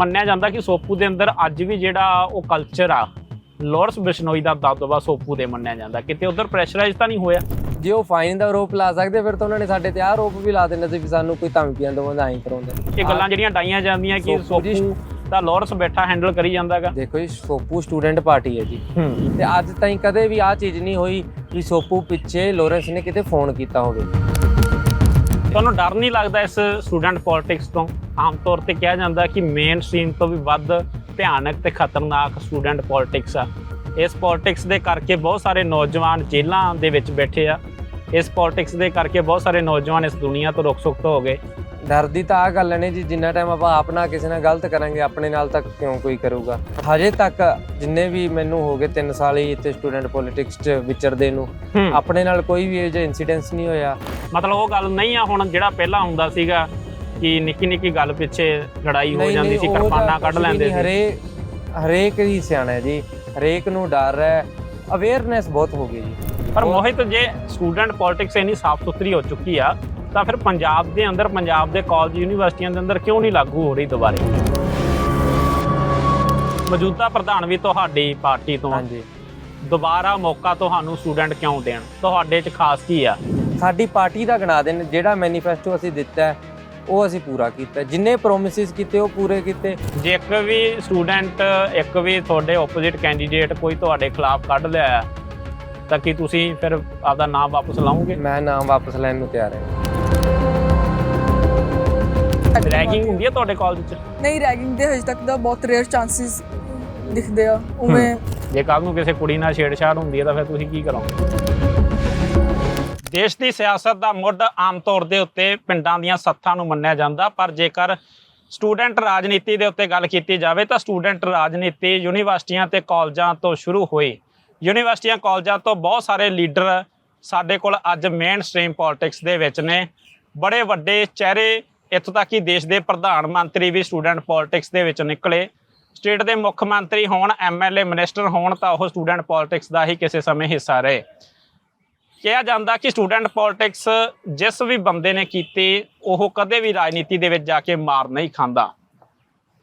ਮੰਨਿਆ ਜਾਂਦਾ ਕਿ ਸੋਪੂ ਦੇ ਅੰਦਰ ਅੱਜ ਵੀ ਜਿਹੜਾ ਉਹ ਕਲਚਰ ਆ ਲਾਰੈਂਸ ਬਿਸ਼ਨੋਈ ਦਾ ਦਬਦਬਾ ਸੋਪੂ ਦੇ ਮੰਨਿਆ ਜਾਂਦਾ। ਕਿਤੇ ਉਧਰ ਪ੍ਰੈਸ਼ਰਾਈਜ਼ ਤਾਂ ਨਹੀਂ ਹੋਇਆ? ਜੇ ਉਹ ਫਾਈਨ ਦਾ ਆਰੋਪ ਲਾ ਸਕਦੇ ਫਿਰ ਤਾਂ ਉਹਨਾਂ ਨੇ ਸਾਡੇ ਤੇ ਆਰੋਪ ਵੀ ਲਾ ਦੇਣਾ ਸੀ ਵੀ ਸਾਨੂੰ ਕੋਈ ਧਮਕੀਆਂ ਦਵਾਉਂਦਾ ਐਂ ਕਰਾਉਂਦੇ। ਇਹ ਗੱਲਾਂ ਜਿਹੜੀਆਂ ਡਾਈਆਂ ਜਾਂਦੀਆਂ ਕਿ ਸੋਪੂ ਦਾ ਲਾਰੈਂਸ ਬੈਠਾ ਹੈਂਡਲ ਕਰੀ ਜਾਂਦਾਗਾ। ਦੇਖੋ ਜੀ ਸੋਪੂ ਸਟੂਡੈਂਟ ਪਾਰਟੀ ਹੈ ਜੀ। ਤੇ ਅੱਜ ਤਾਈਂ ਕਦੇ ਵੀ ਆਹ ਚੀਜ਼ ਨਹੀਂ ਹੋਈ ਵੀ ਸੋਪੂ ਪਿੱਛੇ ਲੋਰੈਂਸ ਨੇ ਕਿਤੇ ਫੋਨ ਕੀਤਾ ਹੋਵੇ। ਤੁਹਾਨੂੰ ਡਰ ਨਹੀਂ ਲੱਗਦਾ ਇਸ ਸਟੂਡੈਂਟ ਪੋਲਿਟਿਕਸ ਤੋਂ? ਆਮ ਤੌਰ ਤੇ ਕਿਹਾ ਜਾਂਦਾ ਕਿ ਮੇਨ ਸਟ੍ਰੀਮ ਤੋਂ ਵੀ ਵੱਧ ਭਿਆਨਕ ਤੇ ਖਤਰਨਾਕ ਸਟੂਡੈਂਟ ਪੋਲਿਟਿਕਸ ਆ। ਇਸ ਪੋਲਿਟਿਕਸ ਦੇ ਕਰਕੇ ਬਹੁਤ ਸਾਰੇ ਨੌਜਵਾਨ ਜੇਲ੍ਹਾਂ ਦੇ ਵਿੱਚ ਬੈਠੇ ਆ। ਇਸ ਪੋਲਿਟਿਕਸ ਦੇ ਕਰਕੇ ਬਹੁਤ ਸਾਰੇ ਨੌਜਵਾਨ ਇਸ ਦੁਨੀਆ ਤੋਂ ਰੁਖਸੁਖਤ ਹੋ ਗਏ। ਡਰ ਦੀ ਤਾਂ ਆ ਗੱਲ ਨੇ ਜੀ ਜਿੰਨਾ ਟਾਈਮ ਆਪਾਂ ਆਪ ਕਿਸੇ ਨਾਲ ਗਲਤ ਕਰਾਂਗੇ ਆਪਣੇ ਨਾਲ ਤਾਂ ਕਿਉਂ ਕੋਈ ਕਰੂਗਾ? ਹਜੇ ਤੱਕ ਜਿੰਨੇ ਵੀ ਮੈਨੂੰ ਹੋ ਗਏ 3 ਸਾਲ ਹੀ ਇੱਥੇ ਸਟੂਡੈਂਟ ਪੋਲਿਟਿਕਸ 'ਚ ਵਿਚਰਦੇ ਨੂੰ ਹੂੰ। ਆਪਣੇ ਨਾਲ ਕੋਈ ਵੀ ਇਹ ਜਿਹਾ ਇਨਸੀਡੈਂਸ ਨਹੀਂ ਹੋਇਆ। ਮਤਲਬ ਉਹ ਗੱਲ ਨਹੀਂ ਆ ਹੁਣ ਜਿਹੜਾ ਪਹਿਲਾਂ ਹੁੰਦਾ ਸੀਗਾ ਕਿ ਨਿੱਕੀ ਨਿੱਕੀ ਗੱਲ ਪਿੱਛੇ ਲੜਾਈ ਹੋ ਜਾਂਦੀ ਸੀ ਉਹ ਤਾਂ ਕਿਰਪਾਨਾਂ ਕੱਢ ਕੁਛ ਵੀ ਲੈਂਦੇ ਨਹੀਂ, ਸੀ। ਹਰੇ ਹਰੇਕ ਹੀ ਸਿਆਣਾ ਹੈ ਜੀ। ਹਰੇਕ ਨੂੰ ਡਰ ਹੈ। ਅਵੇਅਰਨੈਸ ਬਹੁਤ ਹੋ ਗਈ ਜੀ। ਪਰ ਮੋਹਿਤ ਜੇ ਸਟੂਡੈਂਟ ਪੋਲਿਟਿਕਸ ਇੰਨੀ ਸਾਫ਼ ਸੁਥਰੀ ਹੋ ਚੁੱਕੀ ਆ ਤਾਂ ਫਿਰ ਪੰਜਾਬ ਦੇ ਅੰਦਰ ਪੰਜਾਬ ਦੇ ਕਾਲਜ ਯੂਨੀਵਰਸਿਟੀਆਂ ਦੇ ਅੰਦਰ ਕਿਉਂ ਨਹੀਂ ਲਾਗੂ ਹੋ ਰਹੀ ਦੁਬਾਰੇ? ਮੌਜੂਦਾ ਪ੍ਰਧਾਨ ਵੀ ਤੁਹਾਡੀ ਪਾਰਟੀ ਤੋਂ। ਹਾਂਜੀ। ਦੁਬਾਰਾ ਮੌਕਾ ਤੁਹਾਨੂੰ ਸਟੂਡੈਂਟ ਕਿਉਂ ਦੇਣ? ਤੁਹਾਡੇ 'ਚ ਖਾਸ ਕੀ ਆ? ਸਾਡੀ ਪਾਰਟੀ ਦਾ ਗਣਾ ਦੇਣ ਜਿਹੜਾ ਮੈਨੀਫੈਸਟੋ ਅਸੀਂ ਦਿੱਤਾ ਹੈ, ਉਹ ਅਸੀਂ ਪੂਰਾ ਕੀਤਾ। ਜਿੰਨੇ ਪ੍ਰੋਮਿਸਿਸ ਕੀਤੇ ਉਹ ਪੂਰੇ ਕੀਤੇ। ਜੇ ਇੱਕ ਵੀ ਸਟੂਡੈਂਟ ਇੱਕ ਵੀ ਤੁਹਾਡੇ ਆਪੋਜ਼ਿਟ ਕੈਂਡੀਡੇਟ ਕੋਈ ਤੁਹਾਡੇ ਖਿਲਾਫ ਕੱਢ ਲਿਆ ਤਾਂ ਕੀ ਤੁਸੀਂ ਫਿਰ ਆਪਦਾ ਨਾਮ ਵਾਪਸ ਲਾਓਗੇ? ਮੈਂ ਨਾਮ ਵਾਪਸ ਲੈਣ ਨੂੰ ਤਿਆਰ ਹਾਂ। ਰੈਗਿੰਗ ਹੁੰਦੀ ਹੈ ਤੁਹਾਡੇ ਕਾਲਜ 'ਚ? ਨਹੀਂ ਰੈਗਿੰਗ ਦੇ ਹਜੇ ਤੱਕ ਦਾ ਬਹੁਤ ਰੇਅਰ ਚਾਂਸਸ ਦਿਖਦੇ ਆ ਉਵੇਂ। ਜੇ ਕੱਲ ਨੂੰ ਕਿਸੇ ਕੁੜੀ ਨਾਲ ਛੇੜਛਾੜ ਹੁੰਦੀ ਹੈ ਤਾਂ ਫਿਰ ਤੁਸੀਂ ਕੀ ਕਰੋਗੇ? ਦੇਸ਼ ਦੀ ਸਿਆਸਤ ਦਾ ਮੁੱਢ ਆਮ ਤੌਰ ਦੇ ਉੱਤੇ ਪਿੰਡਾਂ ਦੀਆਂ ਸੱਥਾਂ ਨੂੰ ਮੰਨਿਆ ਜਾਂਦਾ ਪਰ ਜੇਕਰ ਸਟੂਡੈਂਟ ਰਾਜਨੀਤੀ ਦੇ ਉੱਤੇ ਗੱਲ ਕੀਤੀ ਜਾਵੇ ਤਾਂ ਸਟੂਡੈਂਟ ਰਾਜਨੀਤੀ ਯੂਨੀਵਰਸਿਟੀਆਂ ਤੇ ਕਾਲਜਾਂ ਤੋਂ ਸ਼ੁਰੂ ਹੋਈ। ਯੂਨੀਵਰਸਿਟੀਆਂ ਕਾਲਜਾਂ ਤੋਂ ਬਹੁਤ ਸਾਰੇ ਲੀਡਰ ਸਾਡੇ ਕੋਲ ਅੱਜ ਮੇਨ ਸਟ੍ਰੀਮ ਪੋਲਿਟਿਕਸ ਦੇ ਵਿੱਚ ਨੇ। ਬੜੇ ਵੱਡੇ ਚਿਹਰੇ ਇੱਥੋਂ ਤੱਕ ਕਿ ਦੇਸ਼ ਦੇ ਪ੍ਰਧਾਨ ਮੰਤਰੀ ਵੀ ਸਟੂਡੈਂਟ ਪੋਲਿਟਿਕਸ ਦੇ ਵਿੱਚ ਨਿਕਲੇ। ਸਟੇਟ ਦੇ ਮੁੱਖ ਮੰਤਰੀ ਹੋਣ ਐਮਐਲਏ ਮਿਨਿਸਟਰ ਹੋਣ ਤਾਂ ਉਹ ਸਟੂਡੈਂਟ ਪੋਲਿਟਿਕਸ ਦਾ ਹੀ ਕਿਸੇ ਸਮੇਂ ਹਿੱਸਾ ਰਹੇ। ਕਿਹਾ ਜਾਂਦਾ ਕਿ ਸਟੂਡੈਂਟ ਪੋਲਿਟਿਕਸ ਜਿਸ ਵੀ ਬੰਦੇ ਨੇ ਕੀਤੀ, ਉਹ ਕਦੇ ਵੀ ਰਾਜਨੀਤੀ ਦੇ ਵਿੱਚ ਜਾ ਕੇ ਮਾਰ ਨਹੀਂ ਖਾਂਦਾ।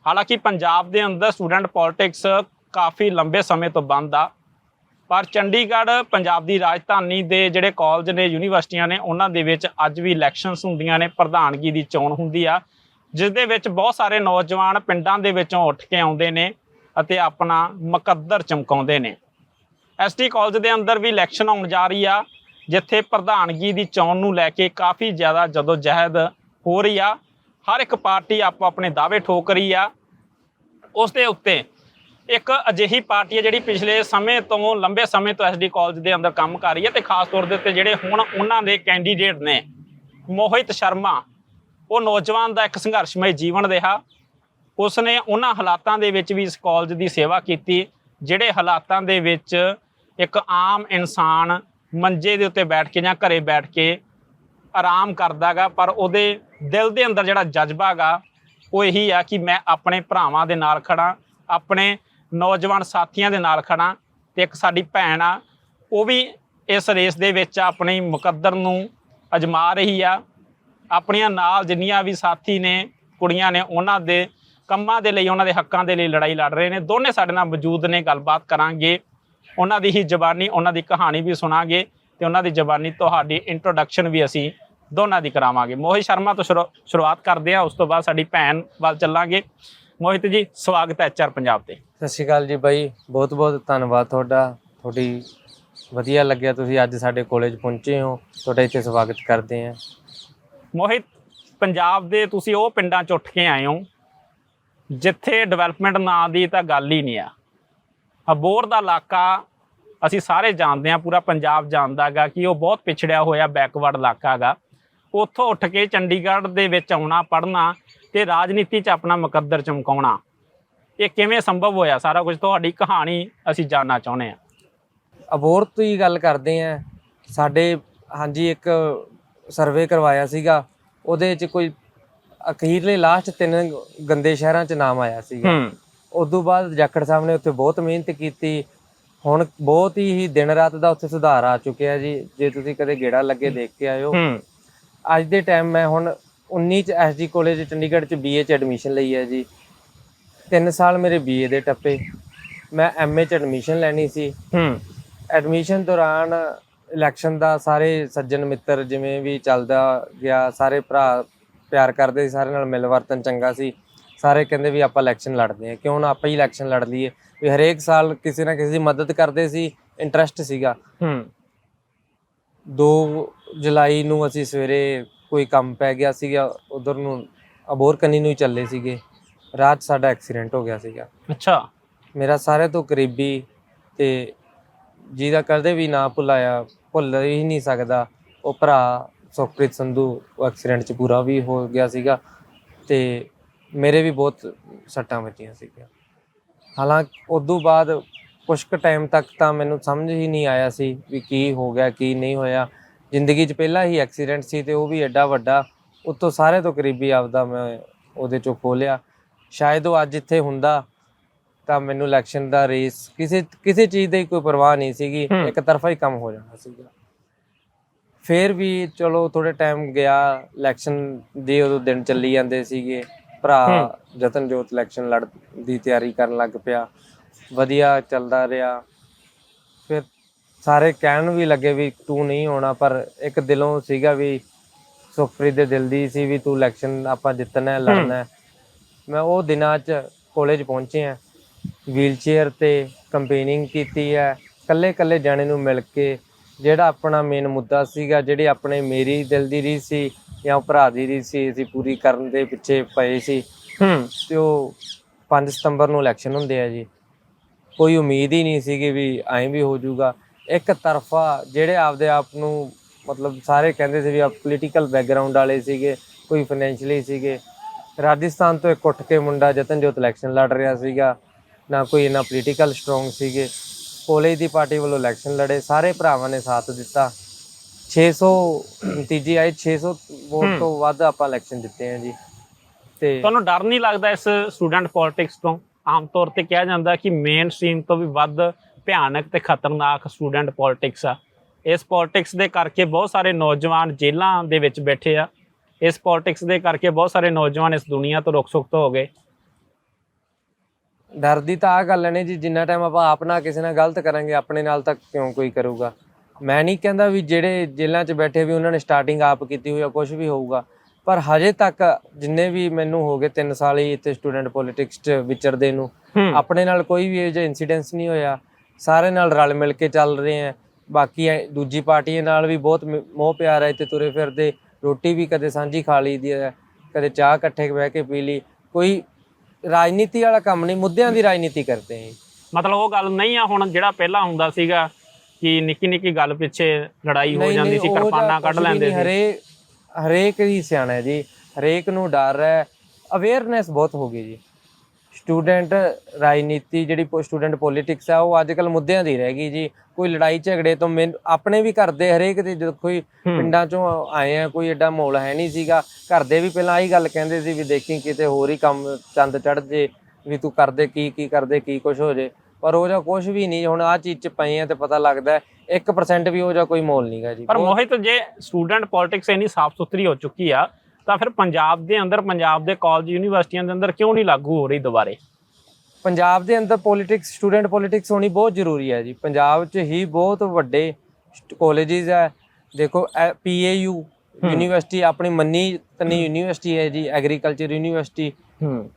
ਹਾਲਾਂਕਿ ਪੰਜਾਬ ਦੇ ਅੰਦਰ ਸਟੂਡੈਂਟ ਪੋਲਿਟਿਕਸ ਕਾਫੀ ਲੰਬੇ ਸਮੇਂ ਤੋਂ ਬੰਦ ਆ। ਪਰ ਚੰਡੀਗੜ੍ਹ ਪੰਜਾਬ ਦੀ ਰਾਜਧਾਨੀ ਦੇ ਜਿਹੜੇ ਕਾਲਜ ਨੇ, ਯੂਨੀਵਰਸਿਟੀਆਂ ਨੇ, ਉਹਨਾਂ ਦੇ ਵਿੱਚ ਅੱਜ ਵੀ ਇਲੈਕਸ਼ਨਸ ਹੁੰਦੀਆਂ ਨੇ, ਪ੍ਰਧਾਨਗੀ ਦੀ ਚੋਣ ਹੁੰਦੀ ਆ, ਜਿਸ ਦੇ ਵਿੱਚ ਬਹੁਤ ਸਾਰੇ ਨੌਜਵਾਨ ਪਿੰਡਾਂ ਦੇ ਵਿੱਚੋਂ ਉੱਠ ਕੇ ਆਉਂਦੇ ਨੇ ਅਤੇ ਆਪਣਾ ਮੁਕੱਦਰ ਚਮਕਾਉਂਦੇ ਨੇ। ਐਸਟੀ ਕਾਲਜ ਦੇ ਅੰਦਰ ਵੀ ਇਲੈਕਸ਼ਨ ਆਉਣ ਜਾ ਰਹੀ ਆ, ਜਿੱਥੇ ਪ੍ਰਧਾਨਗੀ ਦੀ ਚੋਣ ਨੂੰ ਲੈ ਕੇ ਕਾਫੀ ਜ਼ਿਆਦਾ ਜਦੋਂ ਜਹਿਦ ਹੋ ਰਹੀ ਆ। ਹਰ ਇੱਕ ਪਾਰਟੀ ਆਪੋ ਆਪਣੇ ਦਾਅਵੇ ਠੋਕ ਰਹੀ ਆ। ਉਸ ਦੇ ਉੱਤੇ ਇੱਕ ਅਜਿਹੀ ਪਾਰਟੀ ਹੈ ਜਿਹੜੀ ਪਿਛਲੇ ਸਮੇਂ ਤੋਂ, ਲੰਬੇ ਸਮੇਂ ਤੋਂ ਐਸਡੀ ਕਾਲਜ ਦੇ ਅੰਦਰ ਕੰਮ ਕਰ ਰਹੀ ਹੈ ਤੇ ਖਾਸ ਤੌਰ ਦੇ ਉੱਤੇ ਜਿਹੜੇ ਹੁਣ ਉਹਨਾਂ ਦੇ ਕੈਂਡੀਡੇਟ ਨੇ, ਮੋਹਿਤ ਸ਼ਰਮਾ, ਉਹ ਨੌਜਵਾਨ ਦਾ ਇੱਕ ਸੰਘਰਸ਼ਮਈ ਜੀਵਨ ਰਿਹਾ। ਉਸਨੇ ਉਹਨਾਂ ਹਾਲਾਤਾਂ ਦੇ ਵਿੱਚ ਵੀ ਇਸ ਕਾਲਜ ਦੀ ਸੇਵਾ ਕੀਤੀ, ਜਿਹੜੇ ਹਾਲਾਤਾਂ ਦੇ ਵਿੱਚ ਇੱਕ ਆਮ ਇਨਸਾਨ ਮੰਜੇ ਦੇ ਉੱਤੇ ਬੈਠ ਕੇ ਜਾਂ ਘਰੇ ਬੈਠ ਕੇ ਆਰਾਮ ਕਰਦਾਗਾ, ਪਰ ਉਹਦੇ ਦਿਲ ਦੇ ਅੰਦਰ ਜਿਹੜਾ ਜਜ਼ਬਾ ਗਾ, ਉਹ ਇਹੀ ਆ ਕਿ ਮੈਂ ਆਪਣੇ ਭਰਾਵਾਂ ਦੇ ਨਾਲ ਖੜਾ, ਆਪਣੇ ਨੌਜਵਾਨ ਸਾਥੀਆਂ ਦੇ ਨਾਲ ਖੜਾ ਤੇ ਇੱਕ ਸਾਡੀ ਭੈਣ ਆ, ਉਹ ਵੀ ਇਸ ਰੇਸ ਦੇ ਵਿੱਚ ਆਪਣੀ ਮੁਕੱਦਰ ਨੂੰ ਅਜਮਾ ਰਹੀ ਆ। ਆਪਣੀਆਂ ਨਾਲ ਜਿੰਨੀਆਂ ਵੀ ਸਾਥੀ ਨੇ, ਕੁੜੀਆਂ ਨੇ, ਉਹਨਾਂ ਦੇ ਕੰਮਾਂ ਦੇ ਲਈ, ਉਹਨਾਂ ਦੇ ਹੱਕਾਂ ਦੇ ਲਈ ਲੜਾਈ ਲੜ ਰਹੇ ਨੇ। ਦੋਨੇ ਸਾਡੇ ਨਾਲ ਮੌਜੂਦ ਨੇ, ਗੱਲਬਾਤ ਕਰਾਂਗੇ। ਉਹਨਾਂ ਦੀ ਹੀ ਜ਼ਬਾਨੀ, ਉਹਨਾਂ ਦੀ ਕਹਾਣੀ ਵੀ ਸੁਣਾਂਗੇ ਤੇ ਉਹਨਾਂ ਦੀ ਜ਼ਬਾਨੀ ਤੁਹਾਡੀ ਇੰਟਰੋਡਕਸ਼ਨ ਵੀ ਅਸੀਂ ਦੋਨਾਂ ਦੀ ਕਰਾਵਾਂਗੇ। ਮੋਹਿਤ ਸ਼ਰਮਾ ਤੋਂ ਸ਼ੁਰੂ- ਸ਼ੁਰੂਆਤ ਕਰਦੇ ਹਾਂ, ਉਸ ਤੋਂ ਬਾਅਦ ਸਾਡੀ ਭੈਣ ਵੱਲ ਚੱਲਾਂਗੇ। ਮੋਹਿਤ ਜੀ, ਸਵਾਗਤ ਹੈ ਐਚਆਰ ਪੰਜਾਬ ਤੇ। ਸਤਿ ਸ਼੍ਰੀ ਅਕਾਲ ਜੀ ਬਾਈ, ਬਹੁਤ ਬਹੁਤ ਧੰਨਵਾਦ ਤੁਹਾਡਾ, ਤੁਹਾਡੀ ਵਧੀਆ ਲੱਗਿਆ ਤੁਸੀਂ ਅੱਜ ਸਾਡੇ ਕਾਲਜ ਪਹੁੰਚੇ ਹੋ, ਤੁਹਾਡਾ ਇੱਥੇ ਸਵਾਗਤ ਕਰਦੇ ਹਾਂ। ਮੋਹਿਤ, ਪੰਜਾਬ ਦੇ ਤੁਸੀਂ ਉਹ ਪਿੰਡਾਂ ਚ ਉੱਠ ਕੇ ਆਏ ਹੋ, ਜਿੱਥੇ ਡਿਵੈਲਪਮੈਂਟ ਨਾਂ ਦੀ ਤਾਂ ਗੱਲ ਹੀ ਨਹੀਂ ਆ। ਅਬੋਰ ਦਾ ਇਲਾਕਾ ਅਸੀਂ ਸਾਰੇ ਜਾਣਦੇ ਹਾਂ, ਪੂਰਾ ਪੰਜਾਬ ਜਾਣਦਾ ਹੈਗਾ ਕਿ ਉਹ ਬਹੁਤ ਪਿਛੜਿਆ ਹੋਇਆ ਬੈਕਵਰਡ ਇਲਾਕਾ ਹੈਗਾ। ਉੱਥੋਂ ਉੱਠ ਕੇ ਚੰਡੀਗੜ੍ਹ ਦੇ ਵਿੱਚ ਆਉਣਾ, ਪੜ੍ਹਨਾ ਤੇ ਰਾਜਨੀਤੀ 'ਚ ਆਪਣਾ ਮੁਕੱਦਰ ਚਮਕਾਉਣਾ। ਇਹ ਕਿਵੇਂ ਸੰਭਵ ਹੋਇਆ? ਸਾਰਾ ਕੁਝ ਤੁਹਾਡੀ ਕਹਾਣੀ ਅਸੀਂ ਜਾਣਨਾ ਚਾਹੁੰਦੇ ਹਾਂ। ਅਬੋਰ ਤੋਂ ਹੀ ਗੱਲ ਕਰਦੇ ਆ ਸਾਡੇ ਹਾਂਜੀ ਇੱਕ ਸਰਵੇ ਕਰਵਾਇਆ ਸੀਗਾ। ਉਹਦੇ ਵਿੱਚ ਕੋਈ ਅਖੀਰਲੇ ਲਾਸਟ ਤਿੰਨ ਗੰਦੇ ਸ਼ਹਿਰਾਂ 'ਚ ਨਾਮ ਆਇਆ ਸੀਗਾ। ਹੂੰ। ਉਸ ਤੋਂ ਬਾਅਦ ਜਾਖੜ ਸਾਹਿਬ ਨੇ ਉੱਥੇ ਬਹੁਤ ਮਿਹਨਤ ਕੀਤੀ। ਹੁਣ ਬਹੁਤ ਹੀ ਦਿਨ ਰਾਤ ਦਾ ਉੱਥੇ ਸੁਧਾਰ ਆ ਚੁੱਕਿਆ ਜੀ। ਜੇ ਤੁਸੀਂ ਕਦੇ ਗੇੜਾ ਲੱਗੇ ਦੇਖ ਕੇ ਆਇਓ। ਹੂੰ। ਅੱਜ ਦੇ ਟਾਈਮ ਮੈਂ ਹੁਣ 19 ਚ ਐਸਡੀ ਕਾਲਜ ਚੰਡੀਗੜ੍ਹ ਚ ਬੀਏ ਚ ਐਡਮਿਸ਼ਨ ਲਈ ਹੈ ਜੀ। 3 ਸਾਲ ਮੇਰੇ ਬੀਏ ਦੇ ਟੱਪੇ। ਮੈਂ ਐਮਏ ਚ ਐਡਮਿਸ਼ਨ ਲੈਣੀ ਸੀ। ਹੂੰ। ਐਡਮਿਸ਼ਨ ਦੌਰਾਨ ਇਲੈਕਸ਼ਨ ਦਾ ਸਾਰੇ ਸੱਜਣ ਮਿੱਤਰ ਜਿਵੇਂ ਵੀ ਚੱਲਦਾ ਗਿਆ ਸਾਰੇ ਭਰਾ ਪਿਆਰ ਕਰਦੇ ਸੀ ਸਾਰੇ ਨਾਲ ਮਿਲਵਰਤਨ ਚੰਗਾ ਸੀ। ਸਾਰੇ ਕਹਿੰਦੇ ਵੀ ਆਪਾਂ ਇਲੈਕਸ਼ਨ ਲੜਦੇ ਆ ਕਿਉਂ ਨਾ ਆਪਾਂ ਹੀ ਇਲੈਕਸ਼ਨ ਲੜ ਲਈਏ? ਵੀ ਹਰੇਕ ਸਾਲ ਕਿਸੇ ਨਾ ਕਿਸੇ ਦੀ ਮਦਦ ਕਰਦੇ ਸੀ ਇੰਟਰਸਟ ਸੀਗਾ। ਹੂੰ। 2 ਜੁਲਾਈ ਨੂੰ ਅਸੀਂ ਸਵੇਰੇ ਕੋਈ ਕੰਮ ਪੈ ਗਿਆ ਸੀਗਾ ਉਧਰ ਨੂੰ ਅਬੋਰ ਕੰਨੀ ਨੂੰ ਹੀ ਚੱਲੇ ਸੀਗੇ। ਰਾਤ ਸਾਡਾ ਐਕਸੀਡੈਂਟ ਹੋ ਗਿਆ ਸੀਗਾ। ਅੱਛਾ। ਮੇਰਾ ਸਾਰੇ ਤੋਂ ਕਰੀਬੀ ਤੇ ਜਿਹਦਾ ਕਦੇ ਵੀ ਨਾ ਭੁਲਾਇਆ ਭੁੱਲ ਹੀ ਨਹੀਂ ਸਕਦਾ ਉਹ ਭਰਾ ਸੁਖਪ੍ਰੀਤ ਸੰਧੂ ਉਹ ਐਕਸੀਡੈਂਟ 'ਚ ਪੂਰਾ ਵੀ ਹੋ ਗਿਆ ਸੀਗਾ ਤੇ ਮੇਰੇ ਵੀ ਬਹੁਤ ਸੱਟਾਂ ਵੱਜੀਆਂ ਸੀਗੀਆਂ। ਹਾਲਾਂਕਿ ਉਦੋਂ ਬਾਅਦ ਕੁਝ ਕੁ ਟਾਈਮ ਤੱਕ ਤਾਂ ਮੈਨੂੰ ਸਮਝ ਹੀ ਨਹੀਂ ਆਇਆ ਸੀ ਵੀ ਕੀ ਹੋ ਗਿਆ ਕੀ ਨਹੀਂ ਹੋਇਆ। ਜ਼ਿੰਦਗੀ 'ਚ ਪਹਿਲਾ ਹੀ ਐਕਸੀਡੈਂਟ ਸੀ ਤੇ ਉਹ ਵੀ ਐਡਾ ਵੱਡਾ ਉਤੋਂ ਸਾਰੇ ਤੋਂ ਕਰੀਬੀ ਆਪਦਾ ਮੈਂ ਉਹਦੇ 'ਚੋਂ ਖੋਲਿਆ ਸ਼ਾਇਦ ਉਹ ਅੱਜ ਇੱਥੇ ਹੁੰਦਾ ਤਾਂ ਮੈਨੂੰ ਇਲੈਕਸ਼ਨ ਦਾ ਰੇਸ ਕਿਸੇ ਕਿਸੇ ਚੀਜ਼ ਦੀ ਕੋਈ ਪਰਵਾਹ ਨਹੀਂ ਸੀਗੀ। ਇੱਕ ਤਰਫਾ ਹੀ ਕੰਮ ਹੋ ਜਾਣਾ ਸੀਗਾ। ਫਿਰ ਵੀ ਚਲੋ ਥੋੜੇ ਟਾਈਮ ਗਿਆ ਇਲੈਕਸ਼ਨ ਦੇ ਉਦੋਂ ਦਿਨ ਚੱਲੀ ਜਾਂਦੇ ਸੀਗੇ। ਭਰਾ ਜਤਨਜੋਤ ਇਲੈਕਸ਼ਨ ਲੜ ਦੀ ਤਿਆਰੀ ਕਰਨ ਲੱਗ ਪਿਆ। ਵਧੀਆ ਚੱਲਦਾ ਰਿਹਾ। ਫਿਰ ਸਾਰੇ ਕਹਿਣ ਵੀ ਲੱਗੇ ਵੀ ਤੂੰ ਨਹੀਂ ਹੋਣਾ ਪਰ ਇੱਕ ਦਿਲੋਂ ਸੀਗਾ ਵੀ ਸੁਖਪ੍ਰੀਤ ਦੇ ਦਿਲ ਦੀ ਸੀ ਵੀ ਤੂੰ ਇਲੈਕਸ਼ਨ ਆਪਾਂ ਜਿੱਤਣਾ ਹੈ ਲੜਨਾ। ਹੈ। ਮੈਂ ਉਹ ਦਿਨਾਂ 'ਚ ਕਾਲਜ ਪਹੁੰਚੇ ਆ। ਵੀਲਚੇਅਰ ਤੇ ਕੰਪੇਨਿੰਗ ਕੀਤੀ ਹੈ ਕੱਲੇ ਕੱਲੇ ਜਾਣੇ ਨੂੰ ਮਿਲ ਕੇ ਜਿਹੜਾ ਆਪਣਾ ਮੇਨ ਮੁੱਦਾ ਸੀਗਾ, ਜਿਹੜੀ ਆਪਣੇ ਮੇਰੀ ਦਿਲ ਦੀ ਰੀ ਸੀ ਜਾਂ ਭਰਾ ਦੀ ਰੀ ਸੀ, ਅਸੀਂ ਪੂਰੀ ਕਰਨ ਦੇ ਪਿੱਛੇ ਪਏ ਸੀ। ਹੂੰ, ਤੇ ਉਹ 5 ਸਤੰਬਰ ਨੂੰ ਇਲੈਕਸ਼ਨ ਹੁੰਦੇ ਆ ਜੀ। ਕੋਈ ਉਮੀਦ ਹੀ ਨਹੀਂ ਸੀਗੀ ਵੀ ਐਂ ਵੀ ਹੋ ਜਾਊਗਾ। ਇੱਕ ਤਰਫਾ ਜਿਹੜੇ ਆਪਦੇ ਆਪ ਨੂੰ ਮਤਲਬ ਸਾਰੇ ਕਹਿੰਦੇ ਸੀ ਵੀ ਆਪ ਪੋਲੀਟੀਕਲ ਬੈਕਗ੍ਰਾਉਂਡ ਵਾਲੇ ਸੀਗੇ, ਕੋਈ ਫਾਈਨੈਂਸ਼ੀਅਲੀ ਸੀਗੇ ਰਾਜਸਥਾਨ ਤੋਂ ਇੱਕ ਉੱਠ ਕੇ ਮੁੰਡਾ ਜਤਨਜੋਤ ਇਲੈਕਸ਼ਨ ਲੜ ਰਿਹਾ ਸੀਗਾ। ਨਾ ਕੋਈ ਇਹਨਾਂ ਪੋਲੀਟੀਕਲ ਸਟਰੋਂਗ ਸੀਗੇ। ਕਾਲਜ ਦੀ ਪਾਰਟੀ ਵੱਲੋਂ ਇਲੈਕਸ਼ਨ ਲੜੇ। ਸਾਰੇ ਭਰਾਵਾਂ ਨੇ ਸਾਥ ਦਿੱਤਾ। 600 ਨਤੀਜੇ ਆਏ 600 ਵੋਟ ਤੋਂ ਵੱਧ ਆਪਾਂ ਇਲੈਕਸ਼ਨ ਜਿੱਤੇ ਆ ਜੀ। ਤੇ ਤੁਹਾਨੂੰ ਡਰ ਨਹੀਂ ਲੱਗਦਾ ਇਸ ਸਟੂਡੈਂਟ ਪੋਲਿਟਿਕਸ ਤੋਂ? ਆਮ ਤੌਰ ਤੇ ਕਿਹਾ ਜਾਂਦਾ ਕਿ ਮੇਨ ਸਟ੍ਰੀਮ ਤੋਂ ਵੀ ਵੱਧ ਭਿਆਨਕ ਤੇ ਖਤਰਨਾਕ ਸਟੂਡੈਂਟ ਪੋਲਿਟਿਕਸ ਆ। ਇਸ ਪੋਲਿਟਿਕਸ ਦੇ ਕਰਕੇ ਬਹੁਤ ਸਾਰੇ ਨੌਜਵਾਨ ਜੇਲ੍ਹਾਂ ਦੇ ਵਿੱਚ ਬੈਠੇ ਆ। ਇਸ ਪੋਲਿਟਿਕਸ ਦੇ ਕਰਕੇ ਬਹੁਤ ਸਾਰੇ ਨੌਜਵਾਨ ਇਸ ਦੁਨੀਆ ਤੋਂ ਰੁੱਖ ਸੁੱਖ ਹੋ ਗਏ। ਡਰ ਦੀ ਤਾਂ ਆ ਗੱਲ ਨੇ ਜੀ ਜਿੰਨਾ ਟਾਈਮ ਆਪਾਂ ਆਪ ਨਾਲ ਕਿਸੇ ਨਾਲ ਗਲਤ ਕਰਾਂਗੇ ਆਪਣੇ ਨਾਲ ਤਾਂ ਕਿਉਂ ਕੋਈ ਕਰੂਗਾ? ਮੈਂ ਨਹੀਂ ਕਹਿੰਦਾ ਵੀ ਜਿਹੜੇ ਜੇਲ੍ਹਾਂ 'ਚ ਬੈਠੇ ਵੀ ਉਹਨਾਂ ਨੇ ਸਟਾਰਟਿੰਗ ਆਪ ਕੀਤੀ ਹੋਈ ਆ ਕੁਝ ਵੀ ਹੋਊਗਾ। ਪਰ ਹਜੇ ਤੱਕ ਜਿੰਨੇ ਵੀ ਮੈਨੂੰ ਹੋ ਗਏ 3 ਸਾਲ ਹੀ ਇੱਥੇ ਸਟੂਡੈਂਟ ਪੋਲਿਟਿਕਸ 'ਚ ਵਿਚਰਦੇ ਨੂੰ ਆਪਣੇ ਨਾਲ ਕੋਈ ਵੀ ਇਹ ਜਿਹਾ ਇਨਸੀਡੈਂਸ ਨਹੀਂ ਹੋਇਆ। ਸਾਰੇ ਨਾਲ ਰਲ ਮਿਲ ਕੇ ਚੱਲ ਰਹੇ ਆ। ਬਾਕੀ ਦੂਜੀ ਪਾਰਟੀਆਂ ਨਾਲ ਵੀ ਬਹੁਤ ਮੋਹ ਪਿਆਰ ਹੈ ਇੱਥੇ ਤੁਰੇ ਫਿਰਦੇ। ਰੋਟੀ ਵੀ ਕਦੇ ਸਾਂਝੀ ਖਾ ਲਈਦੀ ਹੈ ਕਦੇ ਚਾਹ ਇਕੱਠੇ ਬਹਿ ਕੇ ਪੀ ਲਈ। ਕੋਈ ਰਾਜਨੀਤੀ ਵਾਲਾ ਕੰਮ ਨਹੀਂ ਮੁੱਦਿਆਂ ਦੀ ਰਾਜਨੀਤੀ ਕਰਦੇ ਆ ਮਤਲਬ ਉਹ ਗੱਲ ਨਹੀਂ ਆ ਹੁਣ ਜਿਹੜਾ ਪਹਿਲਾਂ ਹੁੰਦਾ ਸੀਗਾ ਕਿ ਨਿੱਕੀ ਨਿੱਕੀ ਗੱਲ ਪਿੱਛੇ ਲੜਾਈ ਹੋ ਜਾਂਦੀ ਸੀ ਕਿਰਪਾਨਾਂ ਕੱਢ ਲੈਂਦੇ ਸੀ। ਹਰੇ ਹਰੇਕ ਹੀ ਸਿਆਣਾ ਹੈ ਜੀ। ਹਰੇਕ ਨੂੰ ਡਰ ਹੈ। ਅਵੇਅਰਨੈਸ ਬਹੁਤ ਹੋ ਗਈ ਜੀ। ਸਟੂਡੈਂਟ ਰਾਜਨੀਤੀ ਜਿਹੜੀ ਸਟੂਡੈਂਟ ਪੋਲਿਟਿਕਸ ਆ ਉਹ ਅੱਜ ਕੱਲ ਮੁੱਦਿਆਂ ਦੀ ਰਹਿ ਗਈ ਜੀ। ਕੋਈ ਲੜਾਈ ਝਗੜੇ ਤੋਂ ਆਪਣੇ ਵੀ ਘਰ ਦੇ ਹਰੇਕ ਦੇ ਜਦੋਂ ਕੋਈ। ਪਿੰਡਾਂ ਚੋਂ ਆਏ ਆ ਕੋਈ ਐਡਾ ਮਾਹੌਲ ਹੈ ਨਹੀਂ ਸੀਗਾ। ਘਰ ਦੇ ਵੀ ਪਹਿਲਾਂ ਆਹੀ ਗੱਲ ਕਹਿੰਦੇ ਸੀ ਵੀ ਦੇਖੀ ਕਿਤੇ ਹੋਰ ਹੀ ਕੰਮ ਚੰਦ ਚੜ ਜੇ ਵੀ ਤੂੰ ਕਰਦੇ ਕੀ ਕੀ ਕਰਦੇ ਕੀ ਕੁਝ ਹੋ ਜੇ। ਪਰ ਉਹ ਜਾਂ ਕੁਝ ਵੀ ਨਹੀਂ ਹੁਣ ਆ ਚੀਜ਼ ਚ ਪਏ ਆ ਤੇ ਪਤਾ ਲੱਗਦਾ ਹੈ 1% ਵੀ ਉਹ ਜਾਂ ਕੋਈ ਮੋਲ ਨਹੀਂਗਾ ਜੀ। ਪਰ ਮੋਹਿਤ ਜੇ ਸਟੂਡੈਂਟ ਪੋਲਿਟਿਕਸ ਇੰਨੀ ਸਾਫ਼ ਸੁਥਰੀ ਹੋ ਚੁੱਕੀ ਆ ਤਾਂ ਫਿਰ ਪੰਜਾਬ ਦੇ ਅੰਦਰ ਪੰਜਾਬ ਦੇ ਕਾਲਜ ਯੂਨੀਵਰਸਿਟੀਆਂ ਦੇ ਅੰਦਰ ਕਿਉਂ ਨਹੀਂ ਲਾਗੂ ਹੋ ਰਹੀ ਦੁਬਾਰੇ? ਪੰਜਾਬ ਦੇ ਅੰਦਰ ਪੋਲਿਟਿਕਸ ਸਟੂਡੈਂਟ ਪੋਲਿਟਿਕਸ ਹੋਣੀ ਬਹੁਤ ਜ਼ਰੂਰੀ ਹੈ ਜੀ। ਪੰਜਾਬ 'ਚ ਹੀ ਬਹੁਤ ਵੱਡੇ ਕਾਲਜਿਸ ਹੈ। ਦੇਖੋ ਪੀਏਯੂ ਯੂਨੀਵਰਸਿਟੀ ਆਪਣੀ ਮੰਨੀ ਤਨੀ ਯੂਨੀਵਰਸਿਟੀ ਹੈ ਜੀ ਐਗਰੀਕਲਚਰ ਯੂਨੀਵਰਸਿਟੀ ਹੂੰ।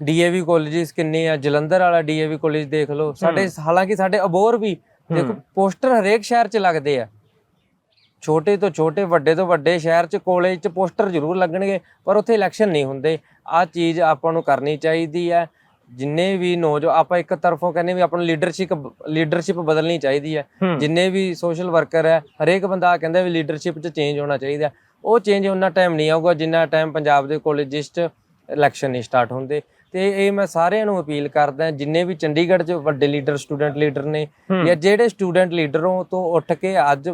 ਡੀਏਵੀ ਕਾਲਜਿਸ ਕਿੰਨੇ ਆ? ਜਲੰਧਰ ਵਾਲਾ ਡੀਏਵੀ ਕਾਲਜ ਦੇਖ ਲਓ। ਸਾਡੇ ਹਾਲਾਂਕਿ ਸਾਡੇ ਅਬੋਰ ਵੀ ਦੇਖੋ ਪੋਸਟਰ ਹਰੇਕ ਸ਼ਹਿਰ 'ਚ ਲੱਗਦੇ ਆ। ਛੋਟੇ ਤੋਂ ਛੋਟੇ ਵੱਡੇ ਤੋਂ ਵੱਡੇ ਸ਼ਹਿਰ 'ਚ ਕਾਲਜ 'ਚ ਪੋਸਟਰ ਜ਼ਰੂਰ ਲੱਗਣਗੇ ਪਰ ਉੱਥੇ ਇਲੈਕਸ਼ਨ ਨਹੀਂ ਹੁੰਦੇ ਆ ਚੀਜ਼ ਆਪਾਂ ਨੂੰ ਕਰਨੀ ਚਾਹੀਦੀ ਹੈ ਜਿੰਨੇ ਵੀ ਨੌਜਵਾਨ ਆਪਾਂ ਇੱਕ ਤਰਫੋਂ ਕਹਿੰਦੇ ਵੀ ਆਪਾਂ ਨੂੰ ਲੀਡਰਸ਼ਿਪ ਲੀਡਰਸ਼ਿਪ ਬਦਲਣੀ ਚਾਹੀਦੀ ਹੈ। ਜਿੰਨੇ ਵੀ ਸੋਸ਼ਲ ਵਰਕਰ ਹੈ ਹਰੇਕ ਬੰਦਾ ਕਹਿੰਦਾ ਵੀ ਲੀਡਰਸ਼ਿਪ 'ਚ ਚੇਂਜ ਹੋਣਾ ਚਾਹੀਦਾ। ਉਹ ਚੇਂਜ ਉਹਨਾਂ ਟਾਈਮ ਨਹੀਂ ਆਊਗਾ ਜਿੰਨਾ ਟਾਈਮ ਪੰਜਾਬ ਦੇ ਕਾਲਜਿਸ 'ਚ ਇਲੈਕਸ਼ਨ ਨਹੀਂ ਸਟਾਰਟ ਹੁੰਦੇ ਤੇ ਇਹ ਮੈਂ ਸਾਰਿਆਂ ਨੂੰ ਅਪੀਲ ਕਰਦਾ ਜਿੰਨੇ ਵੀ ਚੰਡੀਗੜ੍ਹ 'ਚ ਵੱਡੇ ਲੀਡਰ ਸਟੂਡੈਂਟ ਲੀਡਰ ਨੇ। ਜਾਂ ਜਿਹੜੇ ਸਟੂਡੈਂਟ ਲੀਡਰੋਂ ਤੋਂ ਉੱਠ ਕੇ ਅੱਜ